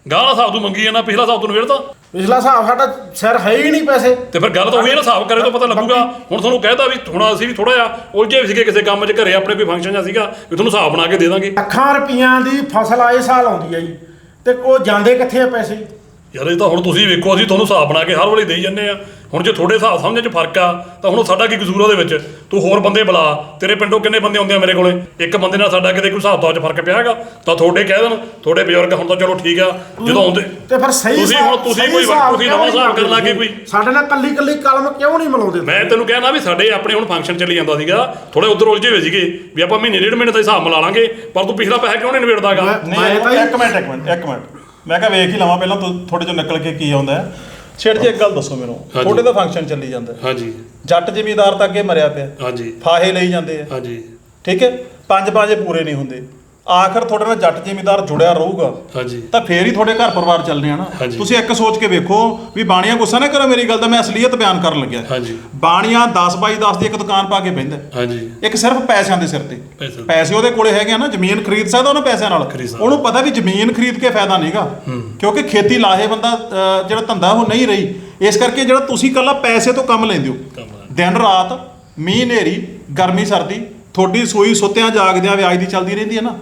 Speaker 3: ਗਾਹ ਵਾਲਾ ਹਿਸਾਬ ਤੂੰ ਮੰਗੀ ਜਾਂਦਾ ਪਿਛਲਾ ਹਿਸਾਬ ਤੂੰ ਨਵੇੜਦਾ
Speaker 2: ਪਿਛਲਾ ਹਿਸਾਬ ਸਾਡਾ ਸਿਰ ਹੈ ਹੀ ਨਹੀਂ ਪੈਸੇ।
Speaker 3: ਤੇ ਫਿਰ ਗੱਲ ਤਾਂ ਉਹੀ ਹੈ ਨਾ ਹਿਸਾਬ ਕਰੇ ਤਾਂ ਪਤਾ ਲੱਗੂਗਾ। ਹੁਣ ਤੁਹਾਨੂੰ ਕਹਿਤਾ ਵੀ ਹੁਣ ਅਸੀਂ ਵੀ ਥੋੜਾ ਜਿਹਾ ਉਲਝੇ ਵੀ ਸੀਗੇ ਕਿਸੇ ਕੰਮ 'ਚ ਘਰੇ ਆਪਣੇ ਕੋਈ ਫੰਕਸ਼ਨ ਜਾਂ ਸੀਗਾ ਵੀ ਤੁਹਾਨੂੰ ਹਿਸਾਬ ਬਣਾ ਕੇ ਦੇ ਦਾਂਗੇ।
Speaker 2: ਲੱਖਾਂ ਰੁਪਈਆਂ ਦੀ ਫਸਲ ਆਏ ਸਾਲ ਆਉਂਦੀ ਹੈ ਜੀ। ਤੇ ਉਹ ਜਾਂਦੇ ਕਿੱਥੇ ਆ ਪੈਸੇ?
Speaker 3: ਯਾਰ ਇਹ ਤਾਂ ਹੁਣ ਤੁਸੀਂ ਵੇਖੋ ਅਸੀਂ ਤੁਹਾਨੂੰ ਹਿਸਾਬ ਬਣਾ ਕੇ ਹਰ ਵੇਲੇ ਦੇਈ ਜੰਨੇ ਆ। ਹੁਣ ਜੇ ਤੁਹਾਡੇ ਹਿਸਾਬ ਸਮਝਣ 'ਚ ਫ਼ਰਕ ਆ ਤਾਂ ਹੁਣ ਸਾਡਾ ਕੀ ਕਸੂਰ ਉਹਦੇ ਵਿੱਚ? ਤੂੰ ਹੋਰ ਬੰਦੇ ਬੁਲਾ। ਤੇਰੇ ਪਿੰਡੋਂ ਕਿੰਨੇ ਬੰਦੇ ਆਉਂਦੇ ਆ ਮੇਰੇ ਕੋਲੇ? ਇੱਕ ਬੰਦੇ ਨਾਲ ਸਾਡਾ ਕਿਤੇ ਕੋਈ ਹਿਸਾਬ ਤਾਂ 'ਚ ਫ਼ਰਕ ਪਿਆ ਹੈਗਾ? ਤਾਂ ਤੁਹਾਡੇ ਕਹਿ ਦੇਣ ਤੁਹਾਡੇ ਬਜ਼ੁਰਗ ਹੁਣ ਤਾਂ ਚਲੋ ਠੀਕ ਆ। ਜਦੋਂ ਆਉਂਦੇ
Speaker 2: ਤੇ ਫਿਰ ਸਹੀ
Speaker 3: ਤੁਸੀਂ ਹੁਣ ਤੁਸੀਂ ਕੋਈ ਤੁਸੀਂ ਨਵਾਂ ਹਿਸਾਬ ਕਰਨ ਲੱਗੇ ਕੋਈ?
Speaker 2: ਸਾਡੇ ਨਾਲ ਕੱਲੀ ਕੱਲੀ ਕਲਮ ਕਿਉਂ ਨਹੀਂ ਮਿਲਾਉਂਦੇ?
Speaker 3: ਮੈਂ ਤੈਨੂੰ ਕਹਿਣਾ ਵੀ ਸਾਡੇ ਆਪਣੇ ਹੁਣ ਫੰਕਸ਼ਨ ਚੱਲੀ ਜਾਂਦਾ ਸੀਗਾ। ਥੋੜੇ ਉਧਰ ਉਲਝੇ ਹੋਏ ਸੀਗੇ ਵੀ ਆਪਾਂ ਮਹੀਨੇ ਡੇਢ ਮਹੀਨੇ ਦਾ ਹਿਸਾਬ ਮਿਲਾ ਲਾਂਗੇ ਪਰ ਤੂੰ ਪਿਛਲਾ ਪੈਸਾ ਕਿਉਂ ਨਹੀਂ ਨਿਬੇੜਦਾਗਾ?
Speaker 2: ਮੈਂ- ਤਾਂ
Speaker 1: ਇੱਕ ਮਿੰਟ ਇੱਕ ਮਿੰਟ ਇੱਕ ਮਿੰਟ। ਮੈਂ ਕਿਹਾ ਵੇਖ ਹੀ ਲਵਾਂ ਪਹਿਲਾਂ ਤੁਹਾਡੇ ਚੋਂ ਨਿਕਲ ਕੇ ਕੀ ਆਉਂਦਾ ਹੈ। ਛੇੜ ਜੀ ਇੱਕ ਗੱਲ ਦੱਸੋ ਮੈਨੂੰ।
Speaker 3: ਹਾਂਜੀ।
Speaker 1: ਤੁਹਾਡੇ ਦਾ ਫੰਕਸ਼ਨ ਚੱਲੀ ਜਾਂਦਾ ਹੈ।
Speaker 3: ਹਾਂਜੀ।
Speaker 1: ਜੱਟ ਜ਼ਿਮੀਦਾਰ ਤਾਂ ਅੱਗੇ ਮਰਿਆ ਪਿਆ।
Speaker 3: ਹਾਂਜੀ।
Speaker 1: ਫਾਹੇ ਲਈ ਜਾਂਦੇ ਆ।
Speaker 3: ਹਾਂਜੀ।
Speaker 1: ਠੀਕ ਹੈ? ਪੰਜ ਪੰਜੇ ਪੂਰੇ ਨਹੀਂ ਹੁੰਦੇ। ਆਖਰ ਤੁਹਾਡੇ ਨਾਲ ਜੱਟ ਜ਼ਿਮੀਦਾਰ ਜੁੜਿਆ ਰਹੂਗਾ।
Speaker 3: ਹਾਂਜੀ।
Speaker 1: ਤਾਂ ਫੇਰ ਹੀ ਤੁਹਾਡੇ ਘਰ ਪਰਿਵਾਰ ਚੱਲਣੇ ਆ ਨਾ।
Speaker 3: ਹਾਂਜੀ।
Speaker 1: ਤੁਸੀਂ ਇੱਕ ਸੋਚ ਕੇ ਵੇਖੋ ਵੀ ਬਾਣੀਆਂ ਗੁੱਸਾ ਨਾ ਕਰੋ ਮੇਰੀ ਗੱਲ ਦਾ ਮੈਂ ਅਸਲੀਅਤ ਬਿਆਨ ਕਰਨ ਲੱਗਿਆ।
Speaker 3: ਹਾਂਜੀ।
Speaker 1: ਬਾਣੀਆਂ 10 ਬਾਈ 10 ਦੀ ਇੱਕ ਦੁਕਾਨ ਪਾ ਕੇ ਬਹਿੰਦਾ।
Speaker 3: ਹਾਂਜੀ।
Speaker 1: ਇੱਕ ਸਿਰਫ ਪੈਸਿਆਂ ਦੇ ਸਿਰ ਤੇ।
Speaker 3: ਪੈਸੇ।
Speaker 1: ਪੈਸੇ ਉਹਦੇ ਕੋਲੇ ਹੈਗੇ ਆ ਨਾ ਜ਼ਮੀਨ ਖਰੀਦ ਸਕਦਾ ਉਹਨਾਂ ਪੈਸਿਆਂ ਨਾਲ।
Speaker 3: ਖਰੀਦ ਸਕਦਾ।
Speaker 1: ਉਹਨੂੰ ਪਤਾ ਵੀ ਜ਼ਮੀਨ ਖਰੀਦ ਕੇ ਫਾਇਦਾ ਨਹੀਂਗਾ। ਕਿਉਂਕਿ ਖੇਤੀ ਲਾਹੇ ਬੰਦਾ ਅਹ, ਜਿਹੜਾ ਧੰਦਾ ਉਹ ਨਹੀਂ ਰਹੀ। ਇਸ ਕਰਕੇ ਜਿਹੜਾ ਤੁਸੀਂ ਕੱਲਾ ਪੈਸੇ ਤੋਂ ਕੰਮ ਲੈਂਦੇ ਹੋ।
Speaker 3: ਕੰਮ ਲੈਂਦੇ।
Speaker 1: ਦਿਨ ਰਾਤ ਮੀਂਹ ਹਨੇਰੀ ਗਰਮੀ ਸਰਦੀ ਤੁਹਾਡੀ ਸੂਈ ਸੁੱਤਿਆਂ ਜਾਗਦਿਆਂ ਵਿਆਜ ਦੀ ਚੱਲਦੀ ਰਹਿੰਦੀ ਹੈ ਨਾ।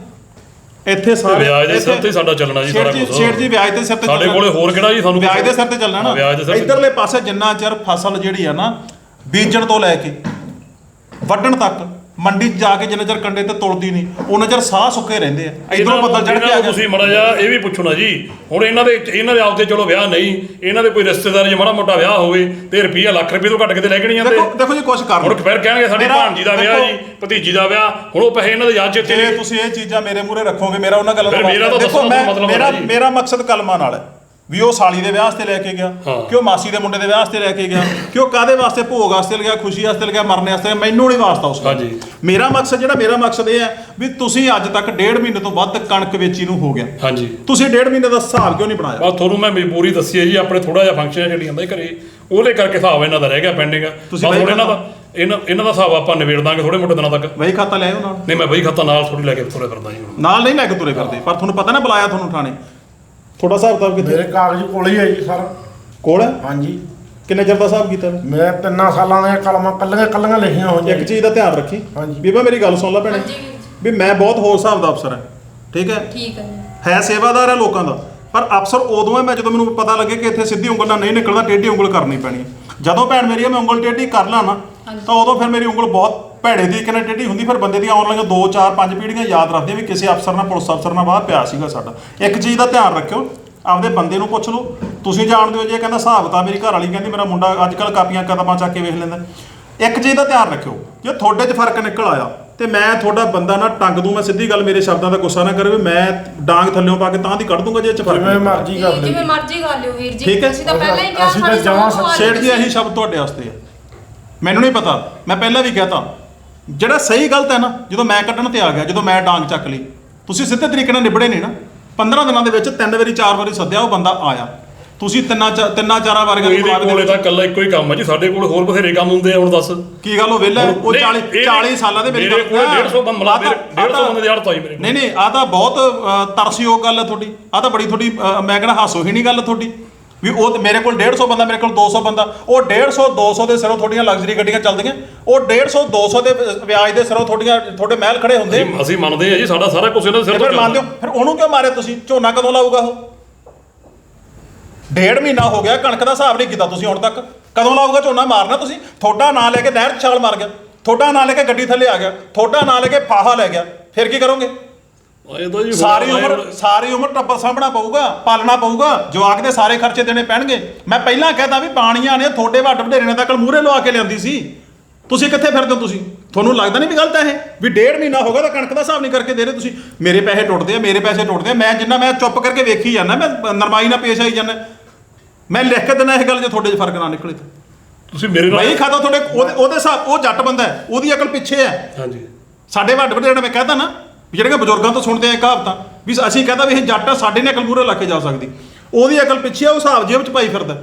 Speaker 1: ਇੱਥੇ ਸਾਰੇ
Speaker 3: ਵਿਆਜ ਦੇ ਸਿਰ ਤੇ ਸਾਡਾ ਚੱਲਣਾ ਜੀ ਸਾਰਾ ਕੁਛ।
Speaker 1: ਸ਼ੇਠ ਜੀ ਵਿਆਜ ਦੇ ਸਿਰ ਤੇ
Speaker 3: ਸਾਡੇ। ਕੋਲੇ ਹੋਰ ਕਿਹੜਾ ਜੀ ਸਾਨੂੰ
Speaker 1: ਵਿਆਜ ਦੇ ਸਿਰ ਤੇ ਚੱਲਣਾ ਨਾ
Speaker 3: ਸਿਰ
Speaker 1: ਇਧਰਲੇ ਪਾਸੇ ਜਿੰਨਾ ਚਿਰ ਫਸਲ ਜਿਹੜੀ ਆ ਨਾ ਬੀਜਣ ਤੋਂ ਲੈ ਕੇ ਵੱਢਣ ਤੱਕ ਮੰਡੀ 'ਚ ਜਾ ਕੇ ਜਿੰਨਾ ਚਿਰ ਕੰਡੇ ਤੇ ਤੁਲਦੀ ਨਹੀਂ ਉਹਨਾਂ ਚਿਰ ਸਾਹ ਸੁੱਕੇ ਰਹਿੰਦੇ ਆ। ਇਧਰੋਂ ਬੱਦਲ ਚੜ ਕੇ ਆ ਗਿਆ।
Speaker 3: ਤੁਸੀਂ ਮੜਾ ਜਾ ਇਹ ਵੀ ਪੁੱਛੋ ਨਾ ਜੀ ਹੁਣ ਇਹਨਾਂ ਦੇ ਇਹਨਾਂ ਦੇ ਆਪਦੇ ਚਲੋ ਵਿਆਹ ਨਹੀਂ ਇਹਨਾਂ ਦੇ ਕੋਈ ਰਿਸ਼ਤੇਦਾਰ ਜੇ ਮਾੜਾ ਮੋਟਾ ਵਿਆਹ ਹੋਵੇ ਤੇ ਰੁਪਈਆ ਲੱਖ ਰੁਪਏ ਤੋਂ ਘੱਟ ਕੇ ਤੇ ਲੈ ਕੇ ਨਹੀਂ ਜਾਂਦੇ
Speaker 1: ਦੇਖੋ ਦੇਖੋ ਜੀ ਕੁਛ ਕਰ
Speaker 3: ਹੁਣ ਫਿਰ ਕਹਿਣਗੇ ਸਾਡੀ ਭਾਣਜੀ ਦਾ ਵਿਆਹ ਜੀ ਭਤੀਜੀ ਦਾ ਵਿਆਹ ਹੁਣ ਉਹ ਪੈਸੇ ਇਹਨਾਂ ਦੇ ਯਾਦ ਚ ਇੱਥੇ
Speaker 1: ਤੁਸੀਂ ਇਹ ਚੀਜ਼ਾਂ ਮੇਰੇ ਮੂਹਰੇ ਰੱਖੋਗੇ ਮੇਰਾ ਉਹਨਾਂ ਗੱਲਾਂ ਦਾ
Speaker 3: ਮੇਰਾ ਤਾਂ ਦੱਸੋ ਮਤਲਬ
Speaker 1: ਮੇਰਾ। ਮੇਰਾ ਮਕਸਦ ਕਲਮਾਂ ਨਾਲ ਹੈ। ਵੀ ਉਹ ਸਾਲੀ ਦੇ ਵਿਆਹ ਵਾਸਤੇ ਲੈ ਕੇ ਗਿਆ
Speaker 3: ਹਾਂ।
Speaker 1: ਕਿ ਉਹ ਮਾਸੀ ਦੇ ਮੁੰਡੇ ਦੇ ਵਿਆਹ ਵਾਸਤੇ ਲੈ ਕੇ ਗਿਆ ਕਿ ਉਹ ਕਾਦੇ ਵਾਸਤੇ ਭੋਗ ਵਾਸਤੇ ਲਿਆ ਖੁਸ਼ੀ ਵਾਸਤੇ ਲਿਆ ਮਰਨੇ ਵਾਸਤੇ ਲਿਆ, ਮੈਨੂੰ ਨਹੀਂ ਵਾਸਤਾ ਉਸ ਦਾ
Speaker 3: ਹਾਂਜੀ।
Speaker 1: ਮੇਰਾ ਮਕਸਦ ਜਿਹੜਾ ਮੇਰਾ ਮਕਸਦ ਇਹ ਹੈ ਵੀ ਤੁਸੀਂ ਅੱਜ ਤੱਕ ਡੇਢ ਮਹੀਨੇ ਤੋਂ ਵੱਧ ਕਣਕ ਵੇਚੀ ਨੂੰ ਹੋ ਗਿਆ।
Speaker 3: ਹਾਂਜੀ।
Speaker 1: ਤੁਸੀਂ ਡੇਢ ਮਹੀਨੇ ਦਾ ਹਿਸਾਬ ਕਿਉਂ ਨਹੀਂ ਬਣਾਇਆ?
Speaker 3: ਬਸ ਤੁਹਾਨੂੰ ਮੈਂ ਮਜਬੂਰੀ ਦੱਸੀ ਹੈ ਜੀ ਆਪਣੇ ਥੋੜਾ ਜਿਹਾ ਫੰਕਸ਼ਨ ਚੱਲੀ ਜਾਂਦਾ ਘਰੇ ਉਹਦੇ ਕਰਕੇ ਹਿਸਾਬ ਇਹਨਾਂ ਦਾ ਰਹਿ ਗਿਆ ਪੈਂਡਿੰਗ
Speaker 1: ਤੁਸੀਂ
Speaker 3: ਬਸ ਹੁਣ
Speaker 1: ਬਾਈ
Speaker 3: ਇਹਨਾਂ ਦਾ ਇਹਨਾਂ ਇਹਨਾਂ ਦਾ ਹਿਸਾਬ ਆਪਾਂ ਨਿਬੇੜ ਦਾਂਗੇ ਥੋੜੇ ਮੋਟੇ ਦਿਨਾਂ ਤੱਕ।
Speaker 1: ਵਹੀ ਖਾਤਾ ਲੈ ਆਓ ਨਾਲ।
Speaker 3: ਨਹੀਂ ਮੈਂ ਬਈ ਖਾਤਾ ਨਾਲ ਥੋੜੀ ਲੈ ਕੇ ਤੁਰੇ ਫਿਰਦਾ ਜੀ ਹੁਣ।
Speaker 1: ਨਾਲ ਨਹੀਂ ਲੈ ਕੇ ਤੁਰੇ ਫਿਰਦੇ ਪਰ ਤੁਹਾਨੂੰ ਪਤਾ ਨਾ ਬੁਲਾਇਆ ਤੁਹਾਨੂੰ ਥਾਣੇ। ਤੁਹਾਡਾ ਹਿਸਾਬ ਕਿਤਾਬ ਕਿੱਥੇ
Speaker 2: ਮੇਰੇ ਕਾਗਜ਼ ਕੋਲ ਹੀ ਹੈ ਜੀ ਸਰ
Speaker 1: ਕੋਲ ਹੈ
Speaker 2: ਹਾਂਜੀ
Speaker 1: ਕਿੰਨੇ ਚਿਰ ਦਾ ਹਿਸਾਬ ਕੀਤਾ ਵਾ?
Speaker 2: ਮੈਂ ਤਿੰਨਾਂ ਸਾਲਾਂ ਦੀਆਂ ਕਲਮਾਂ ਕੱਲੀਆਂ ਕੱਲੀਆਂ ਲਿਖੀਆਂ ਹੋਈਆਂ
Speaker 1: ਇੱਕ ਚੀਜ਼ ਦਾ ਧਿਆਨ ਰੱਖੀ
Speaker 2: ਹਾਂਜੀ।
Speaker 1: ਬੀਬਾ ਮੇਰੀ ਗੱਲ ਸੁਣ ਲੈ ਭੈਣੇ
Speaker 4: ਹਾਂਜੀ।
Speaker 1: ਵੀ ਮੈਂ ਬਹੁਤ ਹੋਰ ਹਿਸਾਬ ਦਾ ਅਫਸਰ ਹਾਂ ਠੀਕ ਹੈ
Speaker 4: ਠੀਕ ਹੈ ਜੀ
Speaker 1: ਹੈ ਸੇਵਾਦਾਰ ਹੈ ਲੋਕਾਂ ਦਾ ਪਰ ਅਫਸਰ ਉਦੋਂ ਹੈ ਮੈਂ ਜਦੋਂ ਮੈਨੂੰ ਪਤਾ ਲੱਗੇ ਕਿ ਇੱਥੇ ਸਿੱਧੀ ਉਂਗਲ ਨਾਲ ਨਹੀਂ ਨਿਕਲਦਾ ਟੇਢੀ ਉਂਗਲ ਕਰਨੀ ਪੈਣੀ ਹੈ। ਜਦੋਂ ਭੈਣ ਮੇਰੀ ਹੈ ਮੈਂ ਉਂਗਲ ਟੇਢੀ ਕਰ ਲਾਂ ਨਾ। ਤਾਂ ਉਦੋਂ ਫਿਰ ਮੇਰੀ ਉਂਗਲ ਬਹੁਤ ਭੈੜੇ ਦੀ ਕਿਨੇ ਟੇਢੀ ਹੁੰਦੀ ਫਿਰ ਬੰਦੇ ਦੀਆਂ ਆਉਣ ਵਾਲੀਆਂ 2 4 5 ਪੀੜ੍ਹੀਆਂ ਯਾਦ ਰੱਖਦੀਆਂ ਵੀ ਕਿਸੇ ਅਫਸਰ ਨਾਲ ਪੁਲਿਸ ਅਫਸਰ ਨਾਲ ਬਾਹਰ ਪਿਆ ਸੀਗਾ ਸਾਡਾ। ਇੱਕ ਚੀਜ਼ ਦਾ ਧਿਆਨ ਰੱਖਿਓ ਆਪਦੇ ਬੰਦੇ ਨੂੰ ਪੁੱਛ ਲਓ। ਤੁਸੀਂ ਜਾਣਦੇ ਹੋ ਜੇ ਕਹਿੰਦਾ ਹਿਸਾਬ ਤਾਂ ਮੇਰੀ ਘਰ ਵਾਲੀ ਕਹਿੰਦੀ ਮੇਰਾ ਮੁੰਡਾ ਅੱਜ ਕੱਲ ਕਾਪੀਆਂ ਕਦਮਾਂ ਚੱਕ ਕੇ ਵੇਖ ਲੈਂਦਾ। ਇੱਕ ਚੀਜ਼ ਦਾ ਧਿਆਨ ਰੱਖਿਓ ਜੇ ਤੁਹਾਡੇ 'ਚ ਫ਼ਰਕ ਨਿਕਲ ਆਇਆ ਤੇ ਮੈਂ ਤੁਹਾਡਾ ਬੰਦਾ ਨਾ ਟੰਗ ਦੂੰ ਮੈਂ ਸਿੱਧੀ ਗੱਲ ਮੇਰੇ ਸ਼ਬਦਾਂ ਦਾ ਗੁੱਸਾ ਨਾ ਕਰੇ ਵੀ ਮੈਂ ਡਾਂਗ ਥੱਲੇੋਂ ਪਾ ਕੇ ਤਾਂ ਦੀ ਕੱਢ ਦੂੰਗਾ ਜੇ ਇਹ 'ਚ ਫ਼ਰਕ
Speaker 2: ਜਿਵੇਂ
Speaker 1: ਨਿਕਲਿਆ।
Speaker 2: ਮਰਜ਼ੀ ਕਰ
Speaker 4: ਜਿਵੇਂ ਮਰਜ਼ੀ ਕਰ ਲਿਓ ਵੀਰ ਜੀ
Speaker 1: ਠੀਕ ਹੈ।
Speaker 4: ਅਸੀਂ ਤਾਂ ਪਹਿਲਾਂ ਹੀ ਕਿਹਾ
Speaker 2: ਅਸੀਂ ਤਾਂ
Speaker 4: ਸਾਡੀ
Speaker 2: ਜਮਾਂ
Speaker 1: ਸ਼ੇਠ ਜੀ ਇਹੀ ਸ਼ਬਦ ਤੁਹਾਡੇ ਵਾਸਤੇ ਹੈ ਮੈਨੂੰ ਨਹੀਂ ਪਤਾ ਮੈਂ ਪਹਿਲਾਂ ਵੀ ਕਹਤਾ। ਜਿਹੜਾ ਸਹੀ ਗਲਤ ਹੈ ਨਾ ਜਦੋਂ ਮੈਂ ਕੱਢਣ ਤੇ ਆ ਗਿਆ ਜਦੋਂ ਮੈਂ ਡਾਂਗ ਚੱਕ ਲਈ ਤੁਸੀਂ ਸਿੱਧੇ ਤਰੀਕੇ ਨਾਲ ਨਿਬੜੇ ਨਹੀਂ ਨਾ। 15 ਦਿਨਾਂ ਦੇ ਵਿੱਚ ਤਿੰਨ ਵਾਰੀ ਚਾਰ ਵਾਰੀ ਸੱਦਿਆ ਉਹ ਬੰਦਾ ਆਇਆ। ਤੁਸੀਂ ਤਿੰਨਾਂ ਤਿੰਨਾਂ ਚਾਰਾਂ ਵਾਰੀਆਂ
Speaker 3: ਇਹਦੇ
Speaker 1: ਮੁਕਾਬਲੇ
Speaker 3: ਕੋਲੇ ਤਾਂ ਕੱਲਾ ਇੱਕੋ ਹੀ ਕੰਮ ਹੈ ਜੀ ਸਾਡੇ ਕੋਲ ਹੋਰ ਬਥੇਰੇ ਕੰਮ ਹੁੰਦੇ ਆ ਹੁਣ ਦੱਸ।
Speaker 1: ਕੀ ਗੱਲ ਉਹ ਵਿਹਲਾ? ਉਹ
Speaker 3: ਨਹੀਂ,
Speaker 1: 40
Speaker 3: ਇਹ-
Speaker 1: 40 ਸਾਲਾਂ ਦੇ ਮੇਰੀ
Speaker 3: ਮੇਰੇ ਕੋਲ 150 ਬੰਦਾ
Speaker 1: ਆਹ ਤਾਂ-
Speaker 3: 150 ਬੰਦੇ ਦੀ ਹੜਤ ਆਈ ਮੇਰੇ
Speaker 1: ਨਹੀਂ ਨਹੀਂ ਆ ਤਾਂ ਬਹੁਤ ਤਰਸਯੋਗ ਗੱਲ ਹੈ ਤੁਹਾਡੀ। ਆ ਤਾਂ ਬੜੀ ਤੁਹਾਡੀ ਮੈਂ ਕਹਿੰਦਾ ਹਾਸੋ ਹੀ ਨਹੀਂ ਗੱਲ ਤੁਹਾਡੀ। ਵੀ ਉਹ ਤੇ ਮੇਰੇ ਕੋਲ 150 ਬੰਦਾ ਮੇਰੇ ਕੋਲ 200 ਬੰਦਾ ਉਹ 150 200 ਦੇ ਸਿਰੋਂ ਤੁਹਾਡੀਆਂ ਲਗਜ਼ਰੀ ਗੱਡੀਆਂ ਚੱਲਦੀਆਂ ਉਹ 150 200 ਦੇ ਵਿਆਜ ਦੇ ਸਿਰੋਂ ਤੁਹਾਡੀਆਂ ਤੁਹਾਡੇ ਮਹਿਲ ਖੜੇ ਹੁੰਦੇ।
Speaker 3: ਅਸੀਂ- ਅਸੀਂ ਮੰਨਦੇ ਆ ਜੀ ਸਾਡਾ ਸਾਰਾ ਕੁਝ ਇਹਨਾਂ ਦੇ ਸਿਰ ਤੋਂ
Speaker 1: ਫਿਰ ਮੰਨਦੇ ਹੋ ਫਿਰ ਉਹਨੂੰ ਕਿਉਂ ਮਾਰਿਆ ਤੁਸੀਂ? ਝੋਨਾ ਕਦੋਂ ਲਾਊਗਾ ਉਹ? ਡੇਢ ਮਹੀਨਾ ਹੋ ਗਿਆ ਕਣਕ ਦਾ ਹਿਸਾਬ ਨਹੀਂ ਕੀਤਾ ਤੁਸੀਂ ਹੁਣ ਤੱਕ। ਕਦੋਂ ਲਾਊਗਾ ਝੋਨਾ? ਮਾਰਨਾ ਤੁਸੀਂ? ਤੁਹਾਡਾ ਨਾਂ ਲੈ ਕੇ ਨਹਿਰ 'ਚ ਛਾਲ ਮਾਰ ਗਿਆ। ਤੁਹਾਡਾ ਨਾਂ ਲੈ ਕੇ ਗੱਡੀ ਥੱਲੇ ਆ ਗਿਆ। ਤੁਹਾਡਾ ਨਾਂ ਲੈ ਕੇ ਫਾਹਾ ਲੈ ਗਿਆ। ਫਿਰ ਕੀ ਕਰੋਗੇ?
Speaker 3: ਇਹ ਤਾਂ ਜੀ
Speaker 1: ਸਾਰੀ ਉਮਰ ਸਾਰੀ ਉਮਰ ਟੱਬਰ ਸਾਂਭਣਾ ਪਊਗਾ ਪਾਲਣਾ ਪਊਗਾ ਜਵਾਕ ਦੇ ਸਾਰੇ ਖਰਚੇ ਦੇਣੇ ਪੈਣਗੇ। ਮੈਂ ਪਹਿਲਾਂ ਕਹਿਤਾ ਵੀ ਪਾਣੀਆਂ ਨੇ ਤੁਹਾਡੇ ਵੱਡ ਵਡੇਰੇ ਨੇ ਤਾਂ ਕਲ ਮੂਹਰੇ ਲਵਾ ਕੇ ਲਿਆਂਦੀ ਸੀ। ਤੁਸੀਂ ਕਿੱਥੇ ਫਿਰਦੇ ਹੋ ਤੁਸੀਂ? ਤੁਹਾਨੂੰ ਲੱਗਦਾ ਨਹੀਂ ਵੀ ਗਲਤ ਹੈ ਇਹ? ਵੀ ਡੇਢ ਮਹੀਨਾ ਹੋ ਗਿਆ ਤਾਂ ਕਣਕ ਦਾ ਹਿਸਾਬ ਨਹੀਂ ਕਰਕੇ ਦੇ ਰਹੇ ਤੁਸੀਂ। ਮੇਰੇ ਪੈਸੇ ਟੁੱਟਦੇ ਆ ਮੇਰੇ ਪੈਸੇ ਟੁੱਟਦੇ ਆ। ਮੈਂ ਜਿੰਨਾ ਮੈਂ ਚੁੱਪ ਕਰਕੇ ਵੇਖੀ ਜਾਂਦਾ ਮੈਂ ਨਰਮਾਈ ਨਾਲ ਪੇਸ਼ ਆਈ ਜਾਂਦਾ। ਮੈਂ ਲਿਖ ਕੇ ਦਿੰਦਾ ਇਹ ਗੱਲ ਜੇ ਤੁਹਾਡੇ 'ਚ ਫ਼ਰਕ ਨਾ ਨਿਕਲੇ ਤਾਂ।
Speaker 3: ਤੁਸੀਂ ਮੇਰੇ ਨਾਲ
Speaker 1: ਬਈ ਖਾਤਾ ਤੁਹਾਡੇ ਉਹਦੇ ਉਹਦੇ ਹਿਸਾਬ ਉਹ ਜੱਟ ਬੰਦਾ ਹੈ ਉਹਦੀ ਅਕਲ ਪਿੱਛੇ ਹੈ।
Speaker 3: ਹਾਂਜੀ।
Speaker 1: ਸਾਡੇ ਵੱਡ ਵੱਡੇ ਮੈਂ ਕਹਤਾ ਨਾ ਵੀ ਜਿਹੜੇ ਕਿ ਬਜ਼ੁਰਗਾਂ ਤੋਂ ਸੁਣਦੇ ਆ ਕਹਾਵਤਾਂ ਵੀ ਅਸੀਂ ਕਹਤਾ ਵੀ ਇਹ ਜੱਟ ਆ ਸਾਡੇ ਨੇ ਅਕਲ ਮੂਰੇ ਲਾ ਕੇ ਜਾ ਸਕਦੀ। ਉਹਦੀ ਅਕਲ ਪਿੱਛੇ ਆ ਉਹ ਹਿਸਾਬ ਜੇਬ ਚ ਪਾਈ ਫਿਰਦਾ।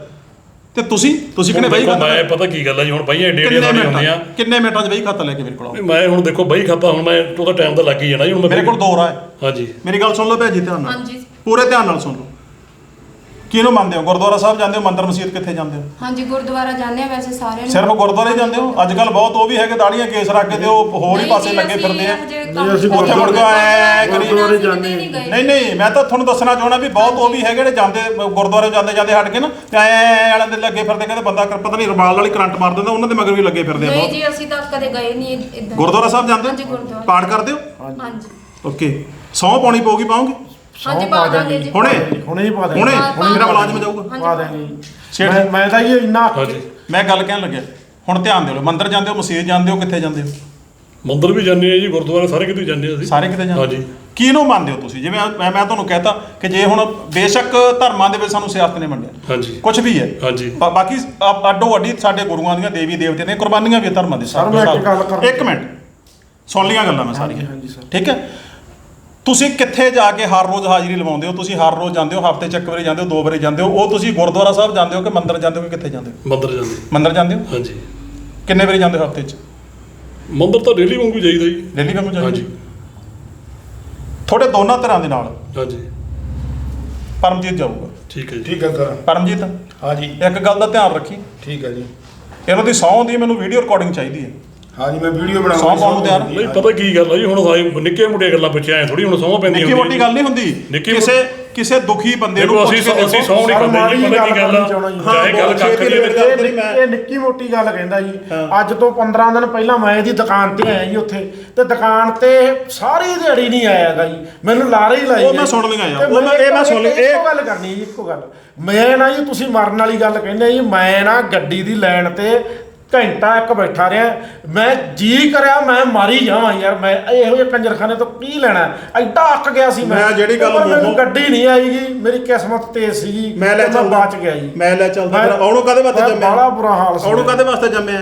Speaker 1: ਤੇ ਤੁਸੀਂ ਤੁਸੀਂ ਕਿਹਨੇ ਬਈ
Speaker 3: ਦੇਖੋ
Speaker 1: ਖਾਤਾ
Speaker 3: ਮੈਂ ਪਤਾ ਕੀ ਗੱਲ ਹੈ ਜੀ ਹੁਣ ਬਈਆਂ ਏਡੇ ਏਡੇ
Speaker 1: ਕਿੰਨੇ
Speaker 3: ਸਾਡੀ ਹੁੰਦੀਆਂ
Speaker 1: ਮਿੰਟਾਂ ਕਿੰਨੇ ਮਿੰਟਾਂ ਚ ਬਈ ਖਾਤਾ ਲੈ ਕੇ ਮੇਰੇ ਕੋਲ
Speaker 3: ਨਹੀਂ, ਮੈਂ ਹੁਣ ਦੇਖੋ ਬਈ ਖਾਤਾ ਹੁਣ ਮੈਂ ਉਹਦਾ ਟਾਈਮ ਤਾਂ ਲੱਗ ਹੀ ਜਾਣਾ ਜੀ ਹੁਣ
Speaker 1: ਮੇਰੇ ਕੋਲ ਦੋ ਰਾਹ ਹੈ
Speaker 3: ਹਾਂਜੀ।
Speaker 1: ਮੇਰੀ ਗੱਲ ਸੁਣ ਲਓ ਭੈਜੀ ਧਿਆਨ ਨਾਲ।
Speaker 4: ਹਾਂਜੀ।
Speaker 1: ਪੂਰੇ ਧਿਆਨ ਨਾਲ ਸੁਣ ਲਓ। ਕਿਹਨੂੰ ਮੰਨਦੇ ਹੋ? ਗੁਰਦੁਆਰਾ ਸਾਹਿਬ ਜਾਂਦੇ ਹੋ ਮੰਦਰ ਮਸਜਿਦ ਕਿੱਥੇ ਜਾਂਦੇ ਹੋ?
Speaker 4: ਹਾਂਜੀ ਗੁਰਦੁਆਰਾ ਜਾਂਦੇ ਆ ਵੈਸੇ ਸਾਰੇ ਨੂੰ।
Speaker 1: ਸਿਰਫ ਗੁਰਦੁਆਰੇ ਜਾਂਦੇ ਹੋ? ਅੱਜ ਕੱਲ ਬਹੁਤ ਉਹ ਵੀ ਹੈਗੇ ਦਾੜੀਆਂ ਕੇਸ ਰੱਖ ਕੇ ਤੇ ਉਹ ਹੋਰ ਹੀ ਪਾਸੇ ਲੱਗੇ ਫਿਰਦੇ ਆ।
Speaker 2: ਨਹੀਂ, ਅਸੀਂ
Speaker 1: ਉੱਥੇ ਮੁੜ ਕੇ ਐਂ ਕਰੀ-
Speaker 2: ਗੁਰਦੁਆਰੇ ਜਾਂਦੇ
Speaker 4: ਨਹੀਂ।
Speaker 1: ਨਹੀਂ ਨਹੀਂ ਮੈਂ ਤਾਂ ਤੁਹਾਨੂੰ ਦੱਸਣਾ ਚਾਹਣਾ ਵੀ ਬਹੁਤ ਉਹ ਵੀ ਹੈਗੇ ਜਿਹੜੇ ਜਾਂਦੇ ਗੁਰਦੁਆਰੇ ਜਾਂਦੇ ਜਾਂਦੇ ਹਟ ਕੇ ਨਾ ਤੇ ਐ ਵਾਲਿਆਂ ਦੇ ਲੱਗੇ ਫਿਰਦੇ ਕਹਿੰਦੇ ਬੰਦਾ ਕਰ- ਪਤਾ ਨਹੀਂ ਰੁਮਾਲ ਵਾਲੀ ਕਰੰਟ ਮਾਰ ਦਿੰਦਾ ਉਹਨਾਂ ਦੇ ਮਗਰ ਵੀ ਲੱਗੇ ਫਿਰਦੇ ਆ
Speaker 4: ਨਹੀਂ ਜੀ ਅਸੀਂ ਤਾਂ ਕਦੇ ਗਏ ਨਹੀਂ ਇਦਾਂ
Speaker 1: ਗੁਰਦੁਆਰਾ ਸਾਹਿਬ ਜਾਂਦੇ
Speaker 4: ਹਾਂਜੀ, ਗੁਰਦੁਆਰਾ।
Speaker 1: ਪਾਠ ਕਰਦੇ ਹੋ?
Speaker 4: ਹਾਂਜੀ।
Speaker 1: ਓਕੇ। ਸੌ ਪਾਉਣੀ ਪਊਗੀ ਪਾਉਂਗੇ?
Speaker 4: ਹਾਂਜੀ ਪਾ ਦਾਂਗੇ ਜੀ।
Speaker 1: ਹੁਣੇ?
Speaker 2: ਹੁਣੇ ਹੀ ਪਾ ਦਾਂਗੇ
Speaker 1: ਹੁਣੇ?
Speaker 4: ਪਾ-
Speaker 1: ਮੇਰਾ ਮੁਲਾਜ਼ਮ ਜਾਊਗਾ?
Speaker 2: ਪਾ ਦਾਂਗੇ ਜੀ।
Speaker 1: ਛੇੜ।
Speaker 2: ਮੈਂ ਮੈਂ ਤਾਂ ਇਹ ਇੰਨਾ
Speaker 3: ਹਾਂਜੀ।
Speaker 1: ਮੈਂ ਗੱਲ ਕਹਿਣ ਲੱਗਿਆ। ਹੁਣ ਧਿਆਨ ਦਿਓ ਮੰਦਿਰ ਜਾਂਦੇ ਹੋ ਮਸਜਿਦ ਜਾਂਦੇ ਹੋ ਕਿੱਥੇ ਜਾਂਦੇ ਹੋ?
Speaker 3: ਮੰਦਰ ਵੀ ਜਾਂਦੇ ਆ ਜੀ ਗੁਰਦੁਆਰੇ ਸਾਰੇ ਕਿਤੇ ਜਾਂਦੇ ਆ ਅਸੀਂ।
Speaker 1: ਸਾਰੇ ਕਿਤੇ ਜਾਂਦੇ
Speaker 3: ਹਾਂਜੀ।
Speaker 1: ਹੋ ਕਿਹਨੂੰ ਮੰਨਦੇ ਹੋ ਤੁਸੀਂ? ਜਿਵੇਂ ਮੈਂ ਮੈਂ ਤੁਹਾਨੂੰ ਕਹਿਤਾ ਕਿ ਜੇ ਹੁਣ ਬੇਸ਼ੱਕ ਧਰਮਾਂ ਦੇ ਵਿੱਚ ਸਾਨੂੰ ਸਿਆਸਤ ਨੇ ਮੰਨਿਆ।
Speaker 3: ਹਾਂਜੀ।
Speaker 1: ਕੁਝ ਵੀ ਹੈ।
Speaker 3: ਹਾਂਜੀ।
Speaker 1: ਬਾਕੀ ਆ- ਅੱਡੋ ਅੱਡੀ ਸਾਡੇ ਗੁਰੂਆਂ ਦੀਆਂ ਦੇਵੀ ਦੇਵਤੇ ਨੇ ਕੁਰਬਾਨੀਆਂ ਵੀ ਧਰਮਾਂ ਦੇ
Speaker 2: ਸਰ, ਮੈਂ ਇੱਕ ਗੱਲ ਕਰ-
Speaker 1: ਇੱਕ ਮਿੰਟ। ਸੁਣ ਲੀਆਂ ਗੱਲਾਂ ਮੈਂ ਸਾਰੀਆਂ।
Speaker 2: ਹਾਂਜੀ, ਸਰ।
Speaker 1: ਠੀਕ ਹੈ? ਤੁਸੀਂ ਕਿੱਥੇ ਜਾ ਕੇ ਹਰ ਰੋਜ਼ ਹਾਜ਼ਰੀ ਲਵਾਉਂਦੇ ਹੋ? ਤੁਸੀਂ ਹਰ ਰੋਜ਼ ਜਾਂਦੇ ਹੋ ਹਫ਼ਤੇ ਚ ਇੱਕ ਵਾਰੀ ਜਾਂਦੇ ਹੋ ਦੋ ਵਾਰੀ ਜਾਂਦੇ ਹੋ। ਉਹ ਤੁਸੀਂ ਗੁਰਦੁਆਰਾ ਸਾਹਿਬ ਜਾਂਦੇ ਹੋ ਕਿ ਮੰਦਿਰ ਜਾਂਦੇ ਹੋ ਕਿ ਕਿੱਥੇ ਜਾਂਦੇ ਹੋ?
Speaker 3: ਮੰਦਰ ਜਾਂਦੇ
Speaker 1: ਮੰਦਿਰ ਜਾਂਦੇ ਹੋ?
Speaker 3: ਹਾਂਜੀ।
Speaker 1: ਕਿੰਨੇ ਵਾਰੀ ਜਾਂਦੇ ਹੋ ਹਫ਼ਤੇ ਚ?
Speaker 3: ਮੰਦਰ ਤਾਂ ਡੇਲੀ ਵਾਂਗੂ ਜਾਈਦਾ ਜੀ।
Speaker 1: ਦਿੱਲੀ ਵਾਂਗੂ ਜਾਂਦੇ
Speaker 3: ਹਾਂਜੀ।
Speaker 1: ਤੁਹਾਡੇ ਦੋਨਾਂ ਤਰ੍ਹਾਂ ਦੇ ਨਾਲ?
Speaker 3: ਹਾਂਜੀ।
Speaker 1: ਪਰਮਜੀਤ ਜਾਊਗਾ।
Speaker 3: ਠੀਕ ਹੈ ਜੀ।
Speaker 2: ਠੀਕ ਹੈ ਸਰ
Speaker 1: ਪਰਮਜੀਤ?
Speaker 2: ਹਾਂਜੀ
Speaker 1: ਇੱਕ ਗੱਲ ਦਾ ਧਿਆਨ ਰੱਖੀ।
Speaker 2: ਠੀਕ ਹੈ ਜੀ।
Speaker 1: ਇਹਨਾਂ ਦੀ ਸਹੁੰ ਦੀ ਮੈਨੂੰ ਵੀਡੀਓ ਰਿਕਾਰਡਿੰਗ ਚਾਹੀਦੀ ਹੈ।
Speaker 2: ਹਾਂਜੀ ਮੈਂ ਵੀਡੀਓ
Speaker 1: ਸਹੁੰ ਪਾਉਣ ਨੂੰ ਤਿਆਰ?
Speaker 3: ਨਹੀਂ ਪਤਾ ਕੀ ਗੱਲ ਆ ਜੀ ਹੁਣ ਸਾਰੇ ਨਿੱਕੇ ਮੁੰਡੇ ਗੱਲਾਂ ਪਿੱਛੇ ਆਏ ਥੋੜੀ ਹੁਣ ਸੌਂ ਪੈਂਦੀ
Speaker 1: ਨਿੱਕੀ ਮੋਟੀ ਗੱਲ ਨਹੀਂ ਹੁੰਦੀ।
Speaker 3: ਨਿੱਕੀ
Speaker 1: ਕਿਸੇ ਕਿਸੇ ਦੁਖੀ ਬੰਦੇ ਨੂੰ ਪੁੱਛ
Speaker 3: ਅਸੀਂ
Speaker 1: ਕੇ
Speaker 3: ਅਸੀਂ
Speaker 1: ਦੇਖੋ।
Speaker 3: ਸੌਂ ਨਹੀਂ
Speaker 2: ਸਰ, ਮਾੜੀ
Speaker 3: ਜੀ ਪਤਾ ਕੀ ਗੱਲ ਆ। ਚਾਹੇ ਗੱਲ
Speaker 1: ਹਾਂ,
Speaker 3: ਕੱਖ
Speaker 1: ਛੇਤੀ
Speaker 3: ਦੀ ਹੈ
Speaker 1: ਵਿੱਚ।
Speaker 2: ਇਹ ਇਹ ਨਿੱਕੀ ਮੋਟੀ ਗੱਲ ਕਹਿੰਦਾ ਜੀ ਅੱਜ ਤੋਂ 15 ਦਿਨ ਪਹਿਲਾਂ ਮੈਂ ਇਹਦੀ ਦੁਕਾਨ ਤੇ ਆਇਆ ਜੀ ਉੱਥੇ। ਤੇ ਦੁਕਾਨ ਤੇ ਸਾਰੀ ਦਿਹਾੜੀ ਨਹੀਂ ਆਇਆਗਾ ਜੀ। ਮੈਨੂੰ ਲਾਰੇ ਹੀ ਲਾਈ
Speaker 1: ਉਹ ਮੈਂ। ਸੁਣ ਲਈਆਂ ਯਾਰ,
Speaker 2: ਤੇ
Speaker 1: ਉਹ ਮੈਂ- ਇਹ ਮੈਂ ਸੁਣ ਲਈ, ਇਹ-
Speaker 2: ਇੱਕੋ ਗੱਲ ਕਰਨੀ ਜੀ ਇੱਕੋ ਗੱਲ। ਮੈਂ ਨਾ ਜੀ ਤੁਸੀਂ ਮਰਨ ਵਾਲੀ ਗੱਲ ਕਹਿੰਦੇ ਜੀ ਮੈਂ ਨਾ ਗੱਡੀ ਦੀ ਲਾਈਨ ਤੇ ਘੰਟਾ ਇੱਕ ਬੈਠਾ ਰਿਹਾ ਮੈਂ ਜੀ ਕਰਿਆ ਮੈਂ ਮਾਰੀ ਜਾਵਾਂ ਯਾਰ ਮੈਂ ਇਹੋ ਜਿਹੇ ਕੰਜਰਖਾਨੇ ਤੋਂ ਕੀ ਲੈਣਾ? ਐਡਾ ਅੱਕ ਗਿਆ ਸੀ ਮੈਂ।
Speaker 1: ਮੈਂ ਜਿਹੜੀ ਗੱਲ
Speaker 2: ਪਰ ਮੈਨੂੰ
Speaker 1: ਮੋਮੋ-
Speaker 2: ਗੱਡੀ ਨਹੀਂ ਆਈਗੀ ਮੇਰੀ ਕਿਸਮਤ ਤੇਜ਼ ਸੀਗੀ
Speaker 1: ਮੈਂ ਲੈ
Speaker 2: ਤੇ
Speaker 1: ਚੱਲਦਾ।
Speaker 2: ਬਚ ਗਿਆ ਜੀ।
Speaker 1: ਮੈਂ ਲੈ ਚੱਲਦਾ। ਫਿਰ ਉਹਨੂੰ ਕਾਹਦੇ ਵਾਸਤੇ
Speaker 2: ਮੈਂ
Speaker 1: ਜੰਮਿਆ?
Speaker 2: ਬੜਾ ਬੁਰਾ ਹਾਲ ਸੀ
Speaker 1: ਉਹਨੂੰ ਕਾਹਦੇ ਵਾਸਤੇ ਜੰਮਿਆ?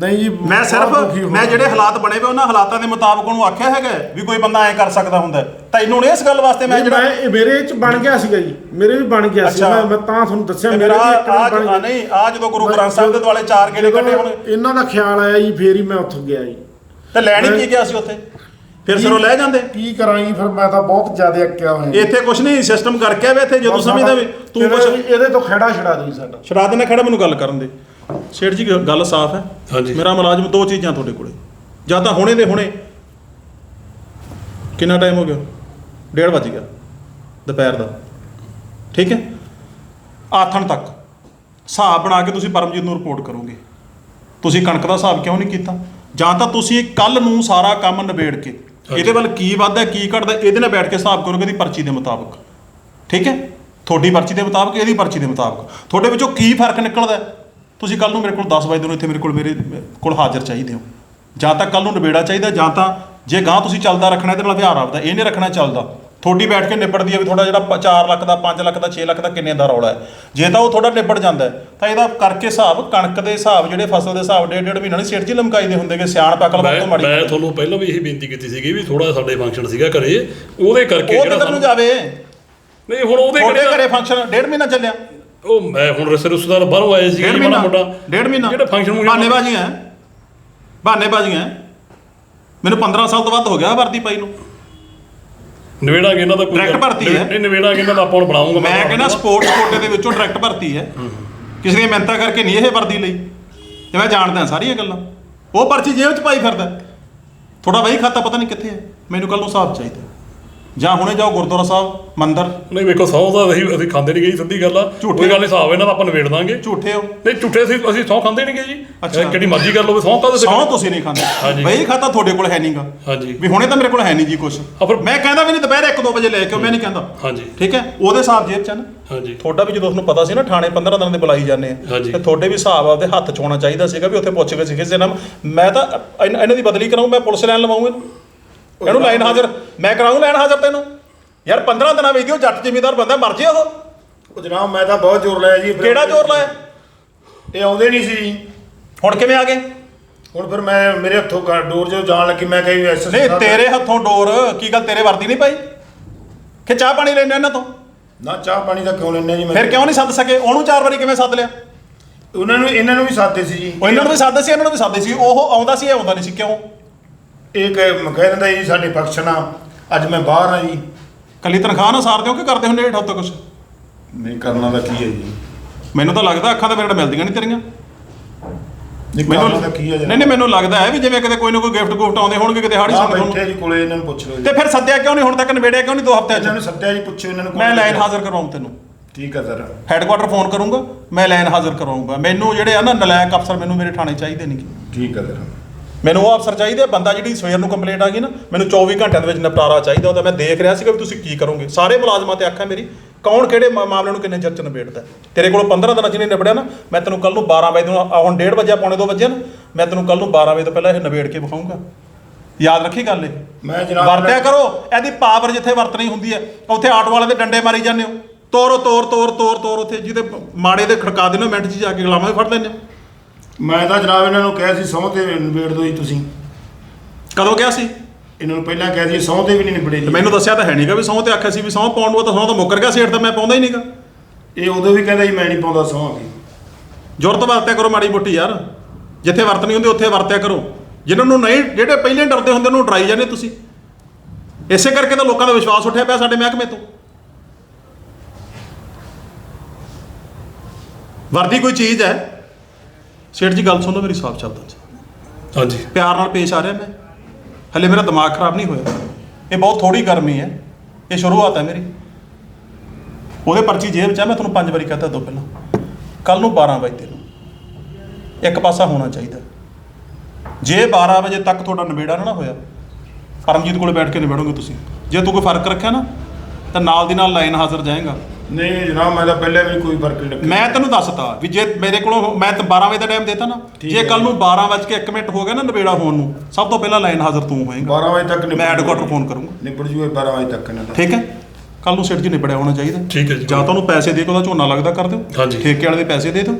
Speaker 2: ਨਹੀਂ ਜੀ
Speaker 1: ਮੈਂ ਸਿਰਫ
Speaker 2: ਦੁਖੀ
Speaker 1: ਮੈਂ। ਜਿਹੜੇ ਹਾਲਾਤ ਬਣੇ ਵੇ ਉਹਨਾਂ ਹਾਲਾਤਾਂ ਦੇ ਮੁਤਾਬਕ ਉਹਨੂੰ ਆਖਿਆ ਹੈਗਾ ਵੀ ਕੋਈ ਬੰਦਾ ਐ ਕਰ ਸਕਦਾ ਹੁੰਦਾ। ਹੈ। ਤੈਨੂੰ ਇਸ ਗੱਲ ਵਾਸਤੇ ਮੈਂ ਜਿਹੜਾ
Speaker 2: ਮੈਂ ਇਹ ਮੇਰੇ ਚ ਬਣ ਗਿਆ ਸੀਗਾ ਜੀ। ਮੇਰੇ ਵੀ ਬਣ ਗਿਆ ਸੀ।
Speaker 1: ਅੱਛਾ।
Speaker 2: ਮੈਂ ਮੈਂ ਤਾਂ ਤੁਹਾਨੂੰ ਦੱਸਿਆ ਮੇਰੇ ਵੀ ਇੱਕ ਬਣ ਗਿਆ।
Speaker 1: ਨਹੀਂ ਆ ਜਦੋਂ ਗੁਰੂ ਗ੍ਰੰਥ ਸਾਹਿਬ ਦੇ ਦੁਆਲੇ ਚਾਰ ਗੇੜੇ ਕੱਢੇ ਹੁਣ।
Speaker 2: ਇਹਨਾਂ ਦਾ ਖਿਆਲ ਆਇਆ ਜੀ ਫੇਰ ਹੀ ਮੈਂ ਉੱਥੋਂ ਗਿਆ ਜੀ।
Speaker 1: ਤੇ ਲੈਣੀ ਕੀ ਗਿਆ ਸੀ ਉੱਥੇ? ਫਿਰ ਸਿਰੋਂ ਲੈ ਜਾਂਦੇ?
Speaker 2: ਕੀ ਕਰਾਂ ਜੀ ਫਿਰ ਮੈਂ ਤਾਂ ਬਹੁਤ ਜ਼ਿਆਦਾ ਅੱਕਿਆ ਹੋਇਆ
Speaker 1: ਇੱਥੇ ਕੁਛ ਨਹੀਂ ਸਿਸਟਮ ਕਰਕੇ ਵੇ ਇੱਥੇ ਜਦੋਂ ਸਮਝਦਾ ਵੀ ਤੂੰ
Speaker 2: ਇਹਦੇ-
Speaker 1: ਕੁਛ
Speaker 2: ਇਹਦੇ ਤੋਂ ਖੜਾ ਛੜਾ ਦੇ ਸਾਡਾ।
Speaker 1: ਛੜਾ ਦੇਣਾ ਖੜਾ ਮੈਨੂੰ ਗੱਲ ਕਰਨ ਦੇ। ਸ਼ੇਠ ਜੀ ਗੱਲ ਸਾਫ਼ ਹੈ।
Speaker 3: ਹਾਂਜੀ।
Speaker 1: ਮੇਰਾ ਮੁਲਾਜ਼ਮ ਦੋ ਚੀਜ਼ਾਂ ਤੁਹਾਡੇ ਕੋਲੇ। ਜਾਂ ਤਾਂ ਹੁਣੇ ਦੇ ਹੁਣੇ। ਕਿੰਨਾ ਟਾਈਮ ਹੋ ਗਿਆ? ਡੇਢ ਵੱਜ ਗਿਆ। ਦੁਪਹਿਰ ਦਾ। ਠੀਕ ਹੈ? ਆਥਣ ਤੱਕ। ਹਿਸਾਬ ਬਣਾ ਕੇ ਤੁਸੀਂ ਪਰਮਜੀਤ ਨੂੰ ਰਿਪੋਰਟ ਕਰੋਗੇ। ਤੁਸੀਂ ਕਣਕ ਦਾ ਹਿਸਾਬ ਕਿਉਂ ਨਹੀਂ ਕੀਤਾ? ਜਾਂ ਤਾਂ ਤੁਸੀਂ ਕੱਲ ਨੂੰ ਸਾਰਾ ਕੰਮ ਨਿਬੇੜ ਕੇ ਇਹਦੇ ਵੱਲ ਕੀ ਵੱਧਦਾ ਕੀ ਘਟਦਾ ਇਹਦੇ ਨਾਲ ਬੈਠ ਕੇ ਹਿਸਾਬ ਕਰੋਗੇ ਦੀ ਪਰਚੀ ਦੇ ਮੁਤਾਬਕ। ਠੀਕ ਹੈ? ਤੁਹਾਡੀ ਪਰਚੀ ਦੇ ਮੁਤਾਬਕ ਇਹਦੀ ਪਰਚੀ ਦੇ ਮੁਤਾਬਕ। ਤੁਹਾਡੇ ਵਿੱਚੋਂ ਕੀ ਫ਼ਰਕ ਨਿਕਲਦਾ ਹੈ? ਤੁਸੀਂ ਕੱਲ ਨੂੰ ਮੇਰੇ ਕੋਲ 10 ਵਜੇ ਨੂੰ ਇੱਥੇ ਮੇਰੇ ਕੋਲ ਮੇਰੇ ਕੋਲ ਹਾਜ਼ਰ ਚਾਹੀਦੇ ਹੋ। ਜਾਂ ਤਾਂ ਕੱਲ ਨੂੰ ਨਿਬੇੜਾ ਚਾਹੀਦਾ ਜਾਂ ਤਾਂ ਜੇ ਗਾਂ ਤੁਸੀਂ ਚੱਲਦਾ ਰੱਖਣਾ ਇਹਦੇ ਨਾਲ ਵਿਹਾਰ ਆਪਦਾ ਇਹ ਨਹੀਂ ਰੱਖਣਾ ਚੱਲਦਾ। ਤੁਹਾਡੀ ਬੈਠ ਕੇ ਨਿਬੜਦੀ ਹੈ ਵੀ ਤੁਹਾਡਾ ਜਿਹੜਾ 4 ਲੱਖ ਦਾ 5 ਲੱਖ ਦਾ 6 ਲੱਖ ਦਾ ਕਿੰਨੇ ਦਾ ਰੌਲਾ ਹੈ। ਜੇ ਤਾਂ ਉਹ ਤੁਹਾਡਾ ਨਿਬੜ ਜਾਂਦਾ ਤਾਂ ਇਹਦਾ ਕਰਕੇ ਹਿਸਾਬ ਕਣਕ ਦੇ ਹਿਸਾਬ ਜਿਹੜੇ ਫਸਲ ਦੇ ਹਿਸਾਬ ਡੇਢ ਡੇਢ ਮਹੀਨਾ ਨਹੀਂ ਸਿਰ 'ਚ ਲਮਕਾਈ ਦੇ ਹੁੰਦੇ ਕਿ ਸਿਆਣ ਪਕਲ
Speaker 3: ਮੈਂ
Speaker 1: ਤੋਂ ਮਾੜੀ
Speaker 3: ਮੈਂ ਤੁਹਾਨੂੰ ਪਹਿਲਾਂ ਵੀ ਇਹੀ ਬੇਨਤੀ ਕੀਤੀ ਸੀਗੀ ਵੀ ਥੋੜਾ ਸਾਡੇ ਫੰਕਸ਼ਨ ਸੀਗਾ ਘਰੇ ਉਹਦੇ ਕਰਕੇ
Speaker 1: ਉਹ ਕਿੱਧਰ ਨੂੰ ਜਾਵੇ?
Speaker 3: ਨਹੀਂ ਹੁਣ ਉਹਦੇ
Speaker 1: ਘਰੇ ਫੰਕਸ਼ਨ ਡੇਢ ਮਹੀਨਾ ਚੱਲਿਆ।
Speaker 3: ਉਹ ਮੈਂ ਹੁਣ ਰਿਸ਼ਤੇ ਰਿਸ਼ਤੇਦਾਰ ਬਾਹਰੋਂ ਆਏ ਸੀਗੇ
Speaker 1: ਡੇਢ ਮਹੀਨਾ
Speaker 3: ਮੋਟਾ।
Speaker 1: ਡੇਢ ਮਹੀਨਾ।
Speaker 3: ਜਿਹੜੇ ਫੰਕਸ਼ਨ ਨੂੰ।
Speaker 1: ਬਹਾਨੇ ਬਾਜ਼ੀਆਂ ਹੈ। ਬਹਾਨੇ ਬਾਜ਼ੀਆਂ ਹੈ। ਮੈਨੂੰ 15 ਸਾਲ ਤੋਂ ਵੱਧ ਹੋ ਗਿਆ ਵਰਦੀ ਪਾਈ ਨੂੰ।
Speaker 3: ਨਿਵੇੜਾਂਗੇ ਇਹਨਾਂ ਦਾ ਕੋਈ
Speaker 1: Direct ਭਰਤੀ ਹੈ।
Speaker 3: ਨਹੀਂ ਨਿਵੇੜਾਂਗੇ ਇਹਨਾਂ ਦਾ ਆਪਾਂ ਹੁਣ ਬਣਾਉਂਗਾ।
Speaker 1: ਮੈਂ ਕਹਿੰਦਾ ਸਪੋਰਟਸ ਕੋਟੇ ਦੇ ਵਿੱਚੋਂ ਡਾਇਰੈਕਟ ਭਰਤੀ ਹੈ। ਕਿਸੇ ਦੀਆਂ ਮਿਹਨਤਾਂ ਕਰਕੇ ਨਹੀਂ ਇਹ ਵਰਦੀ ਲਈ। ਤੇ ਮੈਂ ਜਾਣਦਾ ਸਾਰੀਆਂ ਗੱਲਾਂ। ਉਹ ਪਰਚੀ ਜੇਬ 'ਚ ਪਾਈ ਫਿਰਦਾ। ਥੋੜਾ ਵਹੀ ਖਾਤਾ ਪਤਾ ਨਹੀਂ ਕਿੱਥੇ ਹੈ। ਮੈਨੂੰ ਕੱਲ ਨੂੰ ਹਿਸਾਬ ਚਾਹੀਦਾ। ਜਾਂ ਹੁਣੇ ਜਾਓ ਗੁਰਦੁਆਰਾ ਸਾਹਿਬ ਮੰਦਿਰ।
Speaker 3: ਨਹੀਂ ਵੇਖੋ ਸੌ ਦਾ ਅਸੀਂ ਅਸੀਂ ਖਾਂਦੇ ਨਹੀਂ ਗਏ ਸਿੱਧੀ ਗੱਲ ਆ।
Speaker 1: ਝੂਠੇ।
Speaker 3: ਕੋਈ ਗੱਲ ਨਹੀਂ ਹਿਸਾਬ ਇਹਨਾਂ ਦਾ ਆਪਾਂ ਨਿਬੇੜ ਦਾਂਗੇ।
Speaker 1: ਝੂਠੇ ਹੋ।
Speaker 3: ਨਹੀਂ ਝੂਠੇ ਅਸੀਂ ਅਸੀਂ ਸੌ ਖਾਂਦੇ ਨਹੀਂ ਗਏ ਜੀ।
Speaker 1: ਅੱਛਾ।
Speaker 3: ਕਿਹੜੀ ਮਰਜ਼ੀ ਕਰ ਲਓ ਸੌ ਕਾਹਦੇ
Speaker 1: ਸੌ ਤੁਸੀਂ ਨਹੀਂ ਖਾਂਦੇ।
Speaker 3: ਹਾਂਜੀ।
Speaker 1: ਵਹੀ ਖਾਤਾ ਤੁਹਾਡੇ ਕੋਲ ਹੈ ਨਹੀਂਗਾ।
Speaker 3: ਹਾਂਜੀ।
Speaker 1: ਵੀ ਹੁਣੇ ਤਾਂ ਮੇਰੇ ਕੋਲ ਹੈ ਨਹੀਂ ਜੀ
Speaker 3: ਫਿਰ-
Speaker 1: ਮੈਂ ਕਹਿੰਦਾ ਵੀ ਨਹੀਂ ਦੁਪਹਿਰ 1-2 ਵਜੇ ਲੈ ਕੇ ਮੈਂ ਨਹੀਂ ਕਹਿੰਦਾ।
Speaker 3: ਹਾਂਜੀ।
Speaker 1: ਠੀਕ ਹੈ? ਉਹਦੇ ਹਿਸਾਬ ਜੇਬ 'ਚ ਨਾ।
Speaker 3: ਹਾਂਜੀ।
Speaker 1: ਤੁਹਾਡਾ ਵੀ ਜਦੋਂ ਤੁਹਾਨੂੰ ਪਤਾ ਸੀ ਨਾ ਥਾਣੇ 15 ਦਿਨਾਂ ਦੇ ਬੁਲਾਈ ਜਾਂਦੇ ਆ।
Speaker 3: ਹਾਂਜੀ।
Speaker 1: ਤੇ ਤੁਹਾਡੇ ਵੀ ਹਿਸਾਬ ਆਪਦੇ ਹੱਥ 'ਚ ਹੋਣਾ ਚਾਹੀਦਾ ਸੀਗਾ ਵੀ ਉੱਥੇ ਪੁੱਛ ਕੇ ਸੀ ਕਿਸੇ ਨਾਮ ਮੈਂ ਤਾਂ ਇਹਨਾਂ ਦੀ ਬਦਲੀ ਕਰਾਉਂ ਮੈਂ ਪੁਲਿਸ ਲਾਈਨ ਲਵਾਉਂ ਇਹਨੂੰ ਲਾਈਨ ਹਾਜ਼ਰ ਮੈਂ ਕਰਾਉਂ ਲਾਈਨ ਹਾਜ਼ਰ ਤੈਨੂੰ? ਯਾਰ 15 ਦਿਨਾਂ ਵਿੱਚ ਉਹ ਜੱਟ ਜ਼ਿਮੀਦਾਰ ਬੰਦਾ ਮਰ ਜੇ ਉਹ।
Speaker 5: ਉਹ ਜਨਾਬ ਮੈਂ ਤਾਂ ਬਹੁਤ ਜ਼ੋਰ ਲਾਇਆ ਜੀ।
Speaker 1: ਕਿਹੜਾ ਜ਼ੋਰ ਲਾਇਆ?
Speaker 5: ਇਹ ਆਉਂਦੇ ਨਹੀਂ ਸੀ ਜੀ।
Speaker 1: ਹੁਣ ਕਿਵੇਂ ਆ ਗਏ?
Speaker 5: ਹੁਣ ਫਿਰ ਮੈਂ ਮੇਰੇ ਹੱਥੋਂ ਡੋਰ ਜੋ ਜਾਣ ਲੱਗੀ ਮੈਂ ਕਹੀ ਐਸ
Speaker 1: ਨਹੀਂ ਤੇਰੇ ਹੱਥੋਂ ਡੋਰ ਕੀ ਗੱਲ ਤੇਰੇ ਵਰਦੀ ਨਹੀਂ ਪਾਈ? ਕਿ ਚਾਹ ਪਾਣੀ ਲੈਣੇ ਇਹਨਾਂ ਤੋਂ?
Speaker 5: ਨਾ ਚਾਹ ਪਾਣੀ ਦਾ ਕਿਉਂ ਲੈਣੇ ਜੀ ਮੈਂ?
Speaker 1: ਫਿਰ ਕਿਉਂ ਨਹੀਂ ਸੱਦ ਸਕੇ? ਉਹਨੂੰ ਚਾਰ ਵਾਰੀ ਕਿਵੇਂ ਸੱਦ ਲਿਆ?
Speaker 5: ਉਹਨਾਂ ਨੂੰ ਇਹਨਾਂ ਨੂੰ ਵੀ ਸਾਦੇ ਸੀ ਜੀ।
Speaker 1: ਉਹ ਇਹਨਾਂ ਨੂੰ ਵੀ ਸੱਦ ਸੀ ਇਹਨਾਂ ਨੂੰ ਵੀ ਸੱਦ ਸੀ। ਉਹ ਆਉਂਦਾ ਸੀ ਇਹ ਆਉਂਦਾ ਨਹੀਂ ਸੀ। ਕਿਉਂ?
Speaker 5: ਇਹ ਕਹਿ ਕਹਿ ਦਿੰਦਾ ਜੀ ਸਾਡੇ ਆ ਅੱਜ ਮੈਂ ਬਾਹਰ ਆ ਜੀ
Speaker 1: ਕੱਲੀ ਤਨਖਾਹ ਨਾ ਸਾਰਦੇ ਹੋ ਕਿ ਕਰਦੇ ਹੁੰਦੇ ਹੇਠ ਉੱਤੇ ਕੁਛ?
Speaker 5: ਨਹੀਂ ਕਰਨਾ ਦਾ ਕੀ ਹੈ ਜੀ।
Speaker 1: ਮੈਨੂੰ ਤਾਂ ਲੱਗਦਾ ਅੱਖਾਂ ਤਾਂ ਮੇਰੇ ਨਾਲ ਮਿਲਦੀਆਂ ਨਹੀਂ ਤੇਰੀਆਂ।
Speaker 5: ਨਹੀਂ
Speaker 1: ਮੈਨੂੰ
Speaker 5: ਕਰਨਾ ਦਾ ਕੀ ਹੈ
Speaker 1: ਨਹੀਂ ਨਹੀਂ ਮੈਨੂੰ ਲੱਗਦਾ ਹੈ ਵੀ ਜਿਵੇਂ ਕਿਤੇ ਕੋਈ ਨਾ ਕੋਈ ਗਿਫਟ ਗੁਫਟ ਆਉਂਦੇ ਹੋਣਗੇ ਕਿਤੇ ਹਾੜੀ
Speaker 5: ਆ
Speaker 1: ਸੁਣਦੇ
Speaker 5: ਬੈਠੇ ਜੀ ਕੋਲੇ ਇਹਨਾਂ ਨੂੰ ਪੁੱਛ ਲਓ ਜੀ।
Speaker 1: ਤੇ ਫਿਰ ਸੱਦਿਆ ਕਿਉਂ ਨਹੀਂ? ਹੁਣ ਤੱਕ ਨਿਬੇੜਿਆ ਕਿਉਂ ਨਹੀਂ ਦੋ ਹਫ਼ਤਿਆਂ
Speaker 5: ਇਹਨਾਂ ਨੂੰ
Speaker 1: ਚ
Speaker 5: ਸੱਦਿਆ ਜੀ ਪੁੱਛੋ ਇਹਨਾਂ ਨੂੰ
Speaker 1: ਮੈਂ ਲਾਈਨ ਹਾਜ਼ਰ ਕਰਵਾਉਂ ਤੈਨੂੰ।
Speaker 5: ਠੀਕ ਹੈ ਸਰ।
Speaker 1: ਹੈੱਡਕੁਆਟਰ ਫੋਨ ਕਰੂੰਗਾ ਮੈਂ ਲਾਈਨ ਹਾਜ਼ਰ ਕਰਵਾਉਂਗਾ। ਮੈਨੂੰ ਜਿਹੜੇ ਆ ਨਾ ਨਲਾਇਕ ਅਫਸਰ ਮੈਨੂੰ ਮੇਰੇ ਥਾਣੇ ਚਾਹੀਦੇ ਨਹੀਂ
Speaker 5: ਠੀਕ ਹੈ ਸਰ।
Speaker 1: ਮੈਨੂੰ ਉਹ ਅਫਸਰ ਚਾਹੀਦੇ ਆ, ਬੰਦਾ ਜਿਹੜੀ ਸਵੇਰ ਨੂੰ ਕੰਪਲੇਂਟ ਆ ਗਈ ਨਾ ਮੈਨੂੰ 24 ਘੰਟਿਆਂ ਦੇ ਵਿੱਚ ਨਿਪਟਾਰਾ ਚਾਹੀਦਾ ਉਹਦਾ ਮੈਂ ਦੇਖ ਰਿਹਾ ਸੀਗਾ ਵੀ ਤੁਸੀਂ ਕੀ ਕਰੋਗੇ। ਸਾਰੇ ਮੁਲਾਜ਼ਮਾਂ ਤੇ ਹੈ ਮੇਰੀ। ਕੌਣ ਕਿਹੜੇ ਮਾਮਲੇ ਨੂੰ ਕਿੰਨੇ ਚਿਰ ਚ ਨਿਬੇੜਦਾ। ਤੇਰੇ ਕੋਲ 15 ਦਿਨਾਂ ਚ ਨਹੀਂ ਨਿਬੜਿਆ ਨਾ ਮੈਂ ਤੈਨੂੰ ਕੱਲ ਨੂੰ 12 ਵਜੇ ਨੂੰ ਹੁਣ 1:30 ਵਜੇ ਪੌਣੇ 2 ਵਜੇ ਨਾ ਮੈਂ ਤੈਨੂੰ ਕੱਲ ਨੂੰ 12 ਵਜੇ ਤੋਂ ਪਹਿਲਾਂ ਇਹ ਨਿਬੇੜ ਕੇ ਵਿਖਾਊਂਗਾ। ਯਾਦ ਰੱਖੀ ਗੱਲ ਇਹ?
Speaker 5: ਮੈਂ ਜਨਾਬ
Speaker 1: ਵਰਤਿਆ ਕਰੋ ਇਹਦੀ ਪਾਵਰ ਜਿੱਥੇ ਵਰਤਣੀ ਹੁੰਦੀ ਹੈ ਉੱਥੇ ਆਟੋ ਵਾਲੇ ਦੇ ਡੰਡੇ ਮਾਰੀ ਜਾਂਦੇ ਹੋ। ਤੋਰੋ ਤੋਰ ਤੋਰ ਤੋਰ ਤੋਰ ਉੱਥੇ ਜਿਹਦੇ ਮਾੜੇ ਦੇ ਖੜਕਾ ਦੇਣਾ ਮਿੰਟ 'ਚ ਜਾ ਕੇ ਗੁਲਾਮਾਂ ਫੜ ਲੈਂਦੇ ਹੋ।
Speaker 5: ਮੈਂ ਤਾਂ ਜਨਾਬ ਇਹਨਾਂ ਨੂੰ ਕਿਹਾ ਸੀ ਸਹੁੰ ਤੇ ਨਿਬੇੜ ਦਿਓ ਜੀ ਤੁਸੀਂ।
Speaker 1: ਕਦੋਂ ਗਿਆ ਸੀ?
Speaker 5: ਇਹਨਾਂ ਨੂੰ ਪਹਿਲਾਂ ਕਿਹਾ ਸੀ ਸਹੁੰ ਤੇ ਵੀ ਨਹੀਂ ਨਿਬੜੇ
Speaker 1: ਤੇ
Speaker 5: ਜੀ
Speaker 1: ਮੈਨੂੰ ਦੱਸਿਆ ਤਾਂ ਹੈ ਨਹੀਂਗਾ ਵੀ ਸਹੁੰ ਤੇ ਆਖਿਆ ਸੀ ਵੀ ਸਹੁੰ ਪਾਉਣ ਨੂੰ ਤਾਂ ਸਹੁੰ ਤਾਂ ਮੁੱਕਰ ਗਿਆ ਸੇਠ ਤਾਂ ਮੈਂ ਪਾਉਂਦਾ ਹੀ ਨਹੀਂਗਾ
Speaker 5: ਇਹ ਉਦੋਂ ਵੀ ਕਹਿੰਦਾ ਜੀ ਮੈਂ ਨਹੀਂ ਪਾਉਂਦਾ ਸਹੁੰ ਆ
Speaker 1: ਜ਼ਰੂਰਤ ਵਰਤਿਆ ਕਰੋ ਮਾੜੀ ਮੋਟੀ ਯਾਰ। ਜਿੱਥੇ ਵਰਤਣੀ ਹੁੰਦੀ ਉੱਥੇ ਵਰਤਿਆ ਕਰੋ। ਜਿਨ੍ਹਾਂ ਨੂੰ ਨਹੀਂ ਜਿਹੜੇ ਪਹਿਲੇ ਡਰਦੇ ਹੁੰਦੇ ਉਹਨੂੰ ਡਰਾਈ ਜਾਂਦੇ ਤੁਸੀਂ। ਇਸੇ ਕਰਕੇ ਤਾਂ ਲੋਕਾਂ ਦਾ ਵਿਸ਼ਵਾਸ ਉੱਠਿਆ ਪਿਆ ਸਾਡੇ ਮਹਿਕਮੇ ਤੋਂ। ਵਰਦੀ ਕੋਈ ਚੀਜ਼ ਹੈ? ਸੇਠ ਜੀ ਗੱਲ ਸੁਣੋ ਮੇਰੀ ਸਾਫ਼ ਸ਼ਬਦਾਂ 'ਚ।
Speaker 3: ਹਾਂਜੀ।
Speaker 1: ਪਿਆਰ ਨਾਲ ਪੇਸ਼ ਆ ਰਿਹਾ ਮੈਂ। ਹਲੇ ਮੇਰਾ ਦਿਮਾਗ ਖਰਾਬ ਨਹੀਂ ਹੋਇਆ। ਇਹ ਬਹੁਤ ਥੋੜੀ ਗਰਮੀ ਹੈ। ਇਹ ਸ਼ੁਰੂਆਤ ਹੈ ਮੇਰੀ। ਉਹਦੇ ਪਰਚੀ ਜੇਬ 'ਚ ਹੈ ਮੈਂ ਤੁਹਾਨੂੰ ਪੰਜ ਵਾਰੀ ਕਹਤਾ ਦੋ ਪਹਿਲਾਂ। ਕੱਲ ਨੂੰ 12 ਵਜੇ ਨੂੰ ਇੱਕ ਪਾਸਾ ਹੋਣਾ ਚਾਹੀਦਾ। ਜੇ 12 ਵਜੇ ਤੱਕ ਤੁਹਾਡਾ ਨਿਬੇੜਾ ਨਾ ਨਾ ਹੋਇਆ ਪਰਮਜੀਤ ਕੋਲੇ ਬੈਠ ਕੇ ਨਿਬੇੜੋਗੇ ਤੁਸੀਂ। ਜੇ ਤੂੰ ਕੋਈ ਫ਼ਰਕ ਰੱਖਿਆ ਨਾ ਤਾਂ ਨਾਲ ਦੀ ਨਾਲ ਲਾਈਨ ਹਾਜ਼ਰ ਜਾਏਗਾ।
Speaker 5: ਨਹੀਂ ਜਨਾਬ ਮੈਂ ਤਾਂ ਪਹਿਲਾਂ ਵੀ ਕੋਈ ਫ਼ਰਕ ਨਹੀਂ ਰੱਖਿਆ।
Speaker 1: ਮੈਂ ਤੈਨੂੰ ਦੱਸਤਾ ਵੀ ਜੇ ਮੇਰੇ ਕੋਲੋਂ ਮੈਂ ਤਾਂ 12 ਵਜੇ ਦਾ ਟਾਈਮ ਦੇਤਾ ਨਾ
Speaker 5: ਠੀਕ
Speaker 1: ਜੇ
Speaker 5: ਹੈ
Speaker 1: ਕੱਲ ਨੂੰ 12 ਵਜੇ ਕੇ 1 ਮਿੰਟ ਹੋ ਗਿਆ ਨਾ ਨਿਬੇੜਾ ਹੋਣ ਨੂੰ ਸਭ ਤੋਂ ਪਹਿਲਾਂ ਲਾਈਨ ਹਾਜ਼ਰ ਤੂੰ ਹੋਏਗਾ।
Speaker 5: 12 ਵਜੇ ਤੱਕ
Speaker 1: ਮੈਂ ਹੈਡਕੁਆਟਰ ਫੋਨ ਕਰੂੰਗਾ।
Speaker 5: ਨਿਬੜ ਜੂਏ 12 ਵਜੇ ਤੱਕ ਇਹਨਾਂ ਦਾ।
Speaker 1: ਠੀਕ ਹੈ? ਕੱਲ ਨੂੰ ਸਿਰ ਜੀ ਨਿਬੜਿਆ ਹੋਣਾ ਚਾਹੀਦਾ।
Speaker 3: ਠੀਕ ਹੈ ਜੀ।
Speaker 1: ਜਾਂ ਤਾਂ ਉਹਨੂੰ ਪੈਸੇ ਦੇ ਕੇ ਉਹਦਾ ਝੋਨਾ ਲੱਗਦਾ ਕਰ ਦਿਓ।
Speaker 3: ਹਾਂਜੀ।
Speaker 1: ਠੇਕੇ ਵਾਲੇ ਦੇ ਪੈਸੇ ਦੇ ਦਿਓ।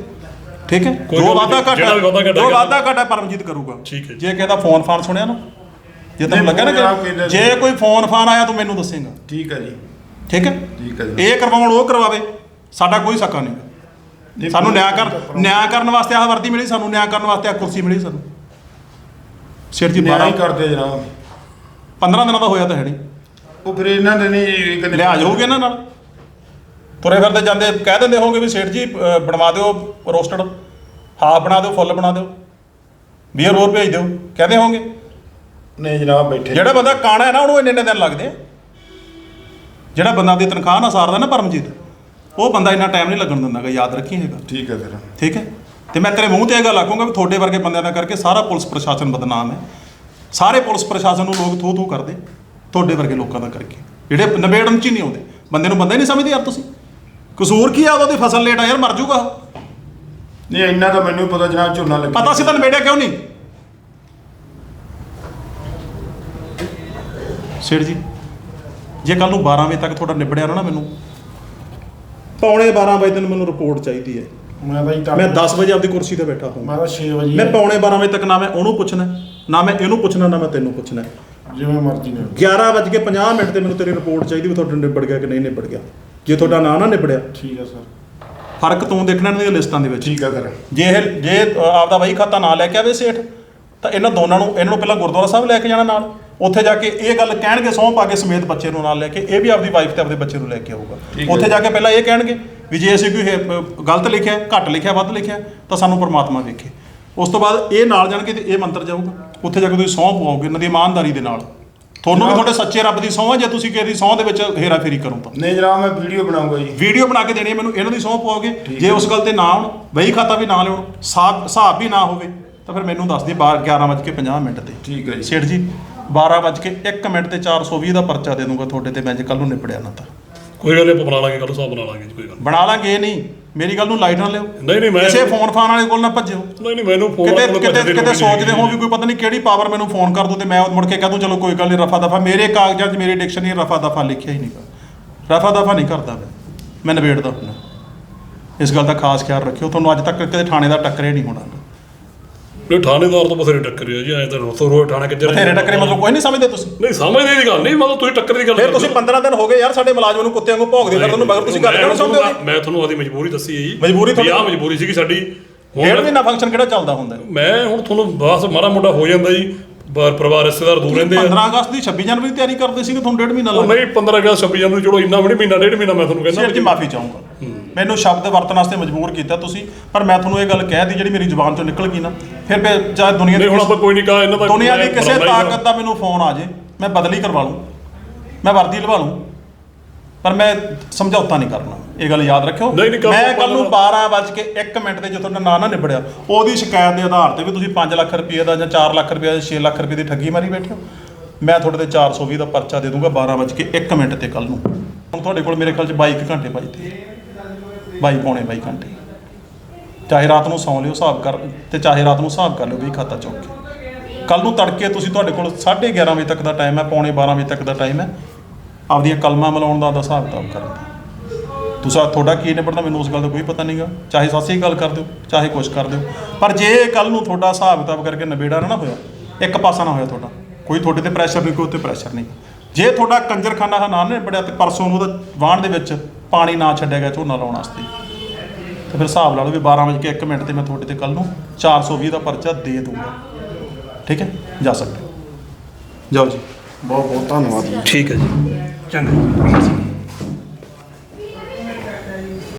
Speaker 1: ਠੀਕ ਹੈ?
Speaker 3: ਕੋਈ
Speaker 1: ਜੋ
Speaker 3: ਗੱਲ
Speaker 1: ਵਾਦਾ
Speaker 3: ਨਹੀਂ,
Speaker 1: ਘਾਟਾ
Speaker 3: ਜਿਹੜਾ ਵੀ ਵਾਧਾ ਘਾਟਾ
Speaker 1: ਜੋ
Speaker 3: ਹੈਗਾ।
Speaker 1: ਵਾਦਾ ਘਾਟਾ ਪਰਮਜੀਤ ਕਰੂਗਾ।
Speaker 3: ਠੀਕ ਹੈ ਜੀ।
Speaker 1: ਜੇ ਕਿਸੇ ਦਾ ਫੋਨ ਫਾਨ ਸੁਣਿਆ ਨਾ ਜੇ ਤੈਨੂੰ
Speaker 5: ਨਹੀਂ,
Speaker 1: ਲੱਗਾ
Speaker 5: ਫੋਨ ਜਨਾਬ
Speaker 1: ਨਾ ਜੇ ਕੋਈ ਫੋਨ ਫਾਨ ਆਇਆ ਤੂੰ ਮੈਨੂੰ ਦੱਸੇਗਾ।
Speaker 5: ਠੀਕ ਹੈ ਜੀ।
Speaker 1: ਠੀਕ ਹੈ?
Speaker 5: ਠੀਕ ਹੈ ਜੀ।
Speaker 1: ਇਹ ਕਰਵਾਉਣ ਉਹ ਕਰਵਾਵੇ ਸਾਡਾ ਕੋਈ ਸਕਾ ਨਹੀਂ।
Speaker 5: ਨਹੀਂ,
Speaker 1: ਸਾਨੂੰ ਨਿਆਂ ਕਰ ਨਿਆਂ ਕਰਨ ਵਾਸਤੇ ਆਹ ਵਰਦੀ ਮਿਲੀ ਸਾਨੂੰ ਨਿਆਂ ਕਰਨ ਵਾਸਤੇ ਆਹ ਕੁਰਸੀ ਮਿਲੀ ਸਾਨੂੰ। ਸਿਰ ਜੀ
Speaker 5: ਨਿਆਂ ਹੀ
Speaker 1: 12
Speaker 5: ਕਰਦੇ ਜਨਾਬ।
Speaker 1: 15 ਦਿਨਾਂ ਦਾ ਹੋਇਆ ਤਾਂ ਹੈ ਨਹੀਂ।
Speaker 5: ਉਹ ਫਿਰ ਇਹਨਾਂ ਦੇ ਨਹੀਂ ਕਹਿੰਦੇ
Speaker 1: ਲਿਹਾਜ਼ ਹੋਊਗੇ ਇਹਨਾਂ ਨਾਲ। ਤੁਰੇ ਫਿਰਦੇ ਜਾਂਦੇ ਕਹਿ ਦਿੰਦੇ ਹੋਗੇ ਵੀ ਸੇਠ ਜੀ ਅਹ, ਬਣਵਾ ਦਿਓ ਰੋਸਟਡ ਹਾਫ ਬਣਾ ਦਿਓ ਫੁੱਲ ਬਣਾ ਦਿਓ। ਬੀਅਰ ਹੋਰ ਭੇਜ ਦਿਓ ਕਹਿੰਦੇ ਹੋਗੇ
Speaker 5: ਨਹੀਂ ਜਨਾਬ ਬੈਠੇ
Speaker 1: ਜਿਹੜਾ ਬੰਦਾ ਕਾਣਾ ਹੈ ਨਾ ਉਹਨੂੰ ਇੰਨੇ ਇੰਨੇ ਦਿਨ ਲੱਗਦੇ ਆ। ਜਿਹੜਾ ਬੰਦਾ ਦੀ ਤਨਖਾਹ ਨਾ ਸਾਰਦਾ ਨਾ ਪਰਮਜੀਤ ਉਹ ਬੰਦਾ ਇੰਨਾ ਟਾਈਮ ਨਹੀਂ ਲੱਗਣ ਦਿੰਦਾਗਾ ਯਾਦ ਰੱਖੀ ਇਹ ਗੱਲ
Speaker 5: ਠੀਕ ਹੈ ਸਰ
Speaker 1: ਠੀਕ ਹੈ? ਤੇ ਮੈਂ ਤੇਰੇ ਮੂੰਹ ਤੇ ਇਹ ਗੱਲ ਆਖੂੰਗਾ ਵੀ ਤੁਹਾਡੇ ਵਰਗੇ ਬੰਦਿਆਂ ਦਾ ਕਰਕੇ ਸਾਰਾ ਪੁਲਿਸ ਪ੍ਰਸ਼ਾਸਨ ਬਦਨਾਮ ਹੈ। ਸਾਰੇ ਪੁਲਿਸ ਪ੍ਰਸ਼ਾਸਨ ਨੂੰ ਲੋਕ ਥੂ ਥੂ ਕਰਦੇ ਤੁਹਾਡੇ ਵਰਗੇ ਲੋਕਾਂ ਦਾ ਕਰਕੇ। ਜਿਹੜੇ ਨਿਬੇੜਨ ਚ ਹੀ ਨਹੀਂ ਆਉਂਦੇ ਬੰਦੇ ਨੂੰ ਬੰਦਾ ਹੀ ਨਹੀਂ ਸਮਝਦੇ ਯਾਰ ਤੁਸੀਂ। ਕਸੂਰ ਕੀ ਆ ਉਹਦੀ? ਫਸਲ ਲੇਟ ਆ ਯਾਰ ਮਰ ਜਾਊਗਾ ਉਹ।
Speaker 5: ਨਹੀਂ ਇੰਨਾ ਤਾਂ ਮੈਨੂੰ ਵੀ ਪਤਾ ਜਨਾਬ ਝੋਨਾ ਲੱਗਿਆ
Speaker 1: ਪਤਾ ਸੀ ਤਾਂ ਨਿਬੇੜਿਆ ਕਿਉਂ ਨਹੀਂ? ਸੇਠ ਜੀ ਜੇ ਕੱਲ ਨੂੰ 12 ਵਜੇ ਤੱਕ ਤੁਹਾਡਾ ਨਿਬੜਿਆ ਨਾ ਨਾ ਮੈਨੂੰ ਪੌਣੇ 12 ਵਜੇ ਤੱਕ ਮੈਨੂੰ ਰਿਪੋਰਟ ਚਾਹੀਦੀ ਹੈ।
Speaker 2: ਮੈਂ ਤਾਂ ਜੀ
Speaker 1: ਮੈਂ
Speaker 2: ਤਾਂ
Speaker 1: 10 ਵਜੇ ਆਪਦੀ ਕੁਰਸੀ ਤੇ ਬੈਠਾ ਹਾਂ
Speaker 2: ਮੈਂ ਤਾਂ 6 ਵਜੇ
Speaker 1: ਮੈਂ ਪੌਣੇ 12 ਵਜੇ ਤੱਕ ਨਾ ਮੈਂ ਉਹਨੂੰ ਪੁੱਛਣਾ ਨਾ ਮੈਂ ਇਹਨੂੰ ਪੁੱਛਣਾ ਨਾ ਮੈਂ ਤੈਨੂੰ ਪੁੱਛਣਾ।
Speaker 2: ਜਿਵੇਂ ਮਰਜ਼ੀ ਨੇ
Speaker 1: 11:50 ਮਿੰਟ ਤੇ ਮੈਨੂੰ ਤੇਰੀ ਰਿਪੋਰਟ ਚਾਹੀਦੀ ਵੀ ਤੁਹਾਡਾ ਨਿਬੜ ਗਿਆ ਕਿ ਨਹੀਂ ਨਿਬੜ ਗਿਆ। ਜੇ ਤੁਹਾਡਾ ਨਾਂ ਨਾ ਨਿਬੜਿਆ।
Speaker 2: ਠੀਕ ਹੈ ਸਰ।
Speaker 1: ਫ਼ਰਕ ਤੂੰ ਦੇਖਣਾ ਇਹਨਾਂ ਦੀਆਂ ਲਿਸਟਾਂ ਦੇ ਵਿੱਚ।
Speaker 5: ਠੀਕ ਆ ਕਰ
Speaker 1: ਜੇ ਇਹ ਜੇ ਅ, ਆਪਦਾ ਵਹੀ ਖਾਤਾ ਨਾ ਲੈ ਕੇ ਆਵੇ ਸੇਠ ਤਾਂ ਇਹਨਾਂ ਦੋਨਾਂ ਨੂੰ ਇਹਨਾਂ ਨੂੰ ਪਹਿਲਾਂ ਗੁਰਦੁਆਰਾ ਸਾਹਿਬ ਲੈ ਕੇ ਜਾਣਾ ਨਾਲ। ਉੱਥੇ ਜਾ ਕੇ ਇਹ ਗੱਲ ਕਹਿਣਗੇ ਸਹੁੰ ਪਾ ਕੇ ਸਮੇਤ ਬੱਚੇ ਨੂੰ ਨਾਲ ਲੈ ਕੇ ਇਹ ਵੀ ਆਪਦੀ ਵਾਈਫ ਤੇ ਆਪਦੇ ਬੱਚੇ ਨੂੰ ਲੈ ਕੇ ਆਊਗਾ। ਉੱਥੇ ਜਾ ਕੇ ਪਹਿਲਾਂ ਇਹ ਕਹਿਣਗੇ ਵੀ ਜੇ ਅਸੀਂ ਕੋਈ ਗਲਤ ਲਿਖਿਆ ਘੱਟ ਲਿਖਿਆ ਵੱਧ ਲਿਖਿਆ ਤਾਂ ਸਾਨੂੰ ਪਰਮਾਤਮਾ ਵੇਖੇ। ਉਸ ਤੋਂ ਬਾਅਦ ਇਹ ਨਾਲ ਜਾਣਗੇ ਤੇ ਇਹ ਮੰਤਰ ਜਾਊਗਾ। ਉੱਥੇ ਜਾ ਕੇ ਤੁਸੀਂ ਸਹੁੰ ਪਵਾਓਗੇ ਇਹਨਾਂ ਦੀ ਇਮਾਨਦਾਰੀ ਦੇ ਨਾਲ। ਤੁਹਾਨੂੰ ਵੀ ਤੁਹਾਡੇ ਸੱਚੇ ਰੱਬ ਦੀ ਸਹੁੰ ਹੈ ਜੇ ਤੁਸੀਂ ਕਿਸੇ ਦੀ ਸਹੁੰ ਦੇ ਵਿੱਚ ਹੇਰਾਫੇਰੀ ਕਰੋ ਤਾਂ।
Speaker 5: ਨਹੀਂ ਜਨਾਬ ਮੈਂ ਵੀਡੀਓ ਬਣਾਉਂਗਾ ਜੀ।
Speaker 1: ਵੀਡੀਓ ਬਣਾ ਕੇ ਦੇਣੀ ਹੈ ਮੈਨੂੰ ਇਹਨਾਂ ਦੀ ਸਹੁੰ ਪਾਓਗੇ। ਜੇ ਉਸ ਗੱਲ ਤੇ ਨਾ ਆਉਣ ਵਹੀ ਖਾਤਾ ਵੀ ਨਾ ਲਿਆਉਣ ਹਿਸਾਬ ਹਿਸਾਬ ਵੀ ਨਾ ਹੋਵੇ ਤਾਂ ਫਿਰ ਮੈਨੂੰ ਦੱਸ ਦੇ 11:50 ਮਿੰਟ ਤੇ।
Speaker 5: ਠੀਕ ਹੈ ਜੀ।
Speaker 1: ਸੇਠ ਜੀ 12:01 ਮਿੰਟ ਤੇ 420 ਦਾ ਪਰਚਾ ਦੇ ਦੂੰਗਾ ਤੁਹਾਡੇ ਤੇ ਮੈਂ ਜੇ ਕੱਲ ਨੂੰ ਨਿਪੜਿਆ ਨਾ ਤਾਂ।
Speaker 3: ਕੋਈ ਗੱਲ ਨਹੀਂ ਬਣਾ ਲਾਂਗੇ ਕੱਲ ਹਿਸਾਬ ਬਣਾ ਲਾਂਗੇ ਜੀ ਕੋਈ ਗੱਲ।
Speaker 1: ਬਣਾ ਲਾਂਗੇ ਇਹ ਨਹੀਂ ਮੇਰੀ ਗੱਲ ਨੂੰ ਲਾਈਟ ਨਾ ਲਿਓ।
Speaker 3: ਨਹੀਂ ਨਹੀਂ ਮੈਂ
Speaker 1: ਕਿਸੇ ਫੋਨ ਫਾਨ ਵਾਲੇ ਕੋਲ ਨਾ ਭੱਜਿਓ।
Speaker 3: ਨਹੀਂ ਨਹੀਂ ਮੈਨੂੰ ਫੋਨ
Speaker 1: ਕਿਤੇ ਕਿਤੇ ਕਿਤੇ ਸੋਚਦੇ ਹੋ ਵੀ ਕੋਈ ਪਤਾ ਨਹੀਂ ਕਿਹੜੀ ਪਾਵਰ ਮੈਨੂੰ ਫੋਨ ਕਰ ਦੋ ਤੇ ਮੈਂ ਮੁੜ ਕੇ ਕਹਿ ਦੂੰ ਚਲੋ ਕੋਈ ਗੱਲ ਨਹੀਂ ਰਫਾ ਦਫਾ। ਮੇਰੇ ਕਾਗਜ਼ਾਂ 'ਚ ਮੇਰੀ ਡਿਕਸ਼ਨਰੀ ਰਫਾ ਦਫਾ ਲਿਖਿਆ ਹੀ ਨਹੀਂਗਾ ਰਫਾ ਦਫਾ ਨਹੀਂ ਕਰਦਾ ਮੈਂ। ਮੈਂ ਨਿਬੇੜਦਾ ਹੁੰਦਾ। ਇਸ ਗੱਲ ਦਾ ਖਾਸ ਖਿਆਲ ਰੱਖਿਓ। ਤੁਹਾਨੂੰ ਅੱਜ ਤੱਕ ਕਦੇ ਥਾਣੇ ਦਾ ਟੱਕਰੇ ਨਹੀਂ ਹੋਣਾ।
Speaker 3: ਨਹੀਂ ਥਾਣੇਦਾਰ ਤੋਂ ਬਥੇਰੇ ਟੱਕਰੇ ਆ ਜੀ ਐ ਤਾਂ ਰੋਤੋ ਰੋਜ਼ ਥਾਣੇ ਕਿੱਧਰ
Speaker 1: ਬਥੇਰੇ ਟੱਕਰੇ ਮਤਲਬ ਕੋਈ ਨਹੀਂ ਸਮਝਦੇ ਤੁਸੀਂ।
Speaker 3: ਨਹੀਂ ਸਮਝਦੇ ਦੀ ਗੱਲ ਨਹੀਂ ਮਤਲਬ ਤੁਸੀਂ ਟੱਕਰ ਦੀ ਗੱਲ
Speaker 1: ਫਿਰ ਤੁਸੀਂ
Speaker 3: ਹੋ।
Speaker 1: 15 ਦਿਨ ਹੋ ਗਏ ਯਾਰ ਸਾਡੇ ਮੁਲਾਜ਼ਮ ਨੂੰ ਕੁੱਤਿਆਂ ਵਾਂਗੂ ਭੌਂਕਦੇ ਫਿਰ ਤੁਹਾਨੂੰ ਮਗਰ ਤੁਸੀਂ ਗੱਲ ਕਿਉਂ ਸਮਝਦੇ? ਹੋ
Speaker 3: ਮੈਂ ਤੁਹਾਨੂੰ ਆਦੀ ਮਜਬੂਰੀ ਦੱਸੀ ਹੈ ਜੀ।
Speaker 1: ਮਜਬੂਰੀ ਤੁਹਾਡੀ-
Speaker 3: ਮਜਬੂਰੀ ਸੀਗੀ ਸਾਡੀ।
Speaker 1: ਡੇਢ ਮਹੀਨਾ ਫੰਕਸ਼ਨ ਕਿਹੜਾ ਚੱਲਦਾ ਹੁੰਦਾ?
Speaker 3: ਮੈਂ ਹੁਣ ਤੁਹਾਨੂੰ ਬਸ ਮਾੜਾ ਮੋਟਾ ਹੋ ਜਾਂਦਾ ਜੀ। ਬ- ਪਰਿਵਾਰ ਰਿਸ਼ਤੇਦਾਰ ਦੂਰ ਰਹਿੰਦੇ ਆ।
Speaker 1: 15 ਅਗਸਤ ਦੀ 26 ਜਨਵਰੀ ਦੀ ਤਿਆਰੀ ਕਰਦੇ ਸੀਗੇ ਤੁਹਾਨੂੰ ਡੇਢ ਮਹੀਨਾ ਲੱਗ
Speaker 3: ਨਹੀਂ 15 ਅਗਸਤ 26 ਜਨਵਰੀ ਚਲੋ ਇੰਨਾ ਵੀ ਨਹੀਂ ਮਹੀਨਾ ਡੇਢ ਮਹੀਨਾ ਮੈਂ ਤੁਹਾਨੂੰ ਕਹਿੰਦਾ
Speaker 1: ਜੀ ਮਾਫੀ ਚਾਹੂੰਗਾ। ਮੈਨੂੰ ਸ਼ਬਦ ਵਰਤਣ ਵਾਸਤੇ ਮਜਬੂਰ ਕੀਤਾ ਤੁਸੀਂ ਪਰ ਮੈਂ ਤੁਹਾਨੂੰ ਇਹ ਗੱਲ ਕਹਿ ਦੀ ਜਿਹੜੀ ਮੇਰੀ ਜ਼ੁਬਾਨ ਚੋਂ ਨਿਕਲ ਗਈ ਨਾ। ਫਿਰ ਫਿਰ ਚਾਹੇ ਦੁਨੀਆ ਦੀ
Speaker 3: ਹੁਣ ਆਪਾਂ ਕੋਈ ਨਹੀਂ ਕਹਾ ਇਹਨਾਂ ਦਾ
Speaker 1: ਦੁਨੀਆ ਦੀ ਕਿਸੇ ਤਾਕਤ ਦਾ ਮੈਨੂੰ ਫੋਨ ਆ ਜੇ ਮੈਂ ਬਦਲੀ ਕਰਵਾ ਲੂੰ ਮੈਂ ਵਰਦੀ ਲਵਾ ਲੂੰ ਪਰ ਮੈਂ ਸਮਝੌਤਾ ਨਹੀਂ ਕਰਨਾ। ਇਹ ਗੱਲ ਯਾਦ ਰੱਖਿਓ। ਮੈਂ ਕੱਲ ਨੂੰ 12:01 ਮਿੰਟ ਤੇ ਜਦੋਂ ਨਾ ਨਾ ਨਿਬੜਿਆ। ਉਹਦੀ ਸ਼ਿਕਾਇਤ ਦੇ ਆਧਾਰ ਤੇ ਵੀ ਤੁਸੀਂ 5 ਲੱਖ ਰੁਪਏ ਦਾ ਜਾਂ 4 ਲੱਖ ਰੁਪਏ ਦਾ 6 ਲੱਖ ਰੁਪਏ ਦੀ ਠੱਗੀ ਮਾਰੀ ਬੈਠੇ ਹੋ। ਮੈਂ ਤੁਹਾਡੇ ਤੇ 420 ਦਾ ਪਰਚਾ ਦੇ ਦੂੰਗਾ 12:01 ਮਿੰਟ ਤੇ ਕੱਲ ਨੂੰ। ਹੁਣ ਤੁਹਾਡੇ ਕੋਲ ਮੇਰੇ ਖਿਆਲ ਚ 22 ਘੰਟੇ ਬਚਦੇ ਬਾਈ ਪੌਣੇ ਬਾਈ ਘੰਟੇ। ਚਾਹੇ ਰਾਤ ਨੂੰ ਸੌਂ ਲਿਓ, ਹਿਸਾਬ ਕਰ, ਤੇ ਚਾਹੇ ਰਾਤ ਨੂੰ ਹਿਸਾਬ ਕਰ ਲਿਓ ਵੀ ਖਾਤਾ ਚੁੱਕ ਕੇ। ਕੱਲ ਨੂੰ ਤੜਕੇ ਤੁਸੀਂ ਤੁਹਾਡੇ ਕੋਲ 11:30 ਵਜੇ ਤੱਕ ਦਾ ਟਾਈਮ ਹੈ, ਪੌਣੇ 12 ਵਜੇ ਤੱਕ ਦਾ ਟਾਈਮ ਹੈ। ਆਪਦੀਆਂ ਕਲਮਾਂ ਮਿਲਾਉਣ ਦਾ ਹਿਸਾਬ ਕਿਤਾਬ ਕਰਨ ਦਾ। ਤੁਸੀਂ ਤੁਹਾਡਾ ਕੀ ਨਿਬੜਦਾ ਮੈਨੂੰ ਉਸ ਗੱਲ ਦਾ ਕੋਈ ਪਤਾ ਨਹੀਂਗਾ ਚਾਹੇ ਸਾਸੀ ਗੱਲ ਕਰ ਦਿਓ, ਚਾਹੇ ਕੁਝ ਕਰ ਦਿਓ। ਪਰ ਜੇ ਕੱਲ ਨੂੰ ਤੁਹਾਡਾ ਹਿਸਾਬ ਕਿਤਾਬ ਕਰਕੇ ਨਵੇੜਾ ਨਾ ਹੋਇਆ, ਇੱਕ ਪਾਸਾ ਨਾ ਹੋਇਆ ਤੁਹਾਡਾ, ਕੋਈ ਤੁਹਾਡੇ ਤੇ ਪ੍ਰੈਸ਼ਰ ਨਹੀਂ, ਕੋਈ ਤੇ ਪ੍ਰੈਸ਼ਰ ਨਹੀਂ। ਜੇ ਤੁਹਾਡਾ ਕੰਜਰਖਾਨਾ ਨਾ ਨਿਬੜਿਆ ਤੇ ਪਰਸੋਂ ਉਹਦਾ ਵਾਣ ਦੇ ਵਿੱਚ ਪਾਣੀ ਨਾ ਛੱਡਿਆ ਗਿਆ ਝੋਨਾ ਲਾਉਣ ਵਾਸਤੇ। ਤੇ ਫਿਰ ਹਿਸਾਬ ਲਾ ਲਓ ਵੀ 12 ਵਜੇ ਕੇ 1 ਮਿੰਟ ਤੇ ਮੈਂ ਤੁਹਾਡੇ ਤੇ ਕੱਲ ਨੂੰ 420 ਦਾ ਪਰਚਾ ਦੇ ਦੂੰਗਾ। ਠੀਕ ਹੈ? ਜਾ ਸਕਦੇ ਹੋ। ਜਾਓ ਜੀ।
Speaker 2: ਬਹੁਤ ਬਹੁਤ ਧੰਨਵਾਦ। ਜੀ
Speaker 3: ਠੀਕ ਹੈ ਜੀ। ਚੰਗਾ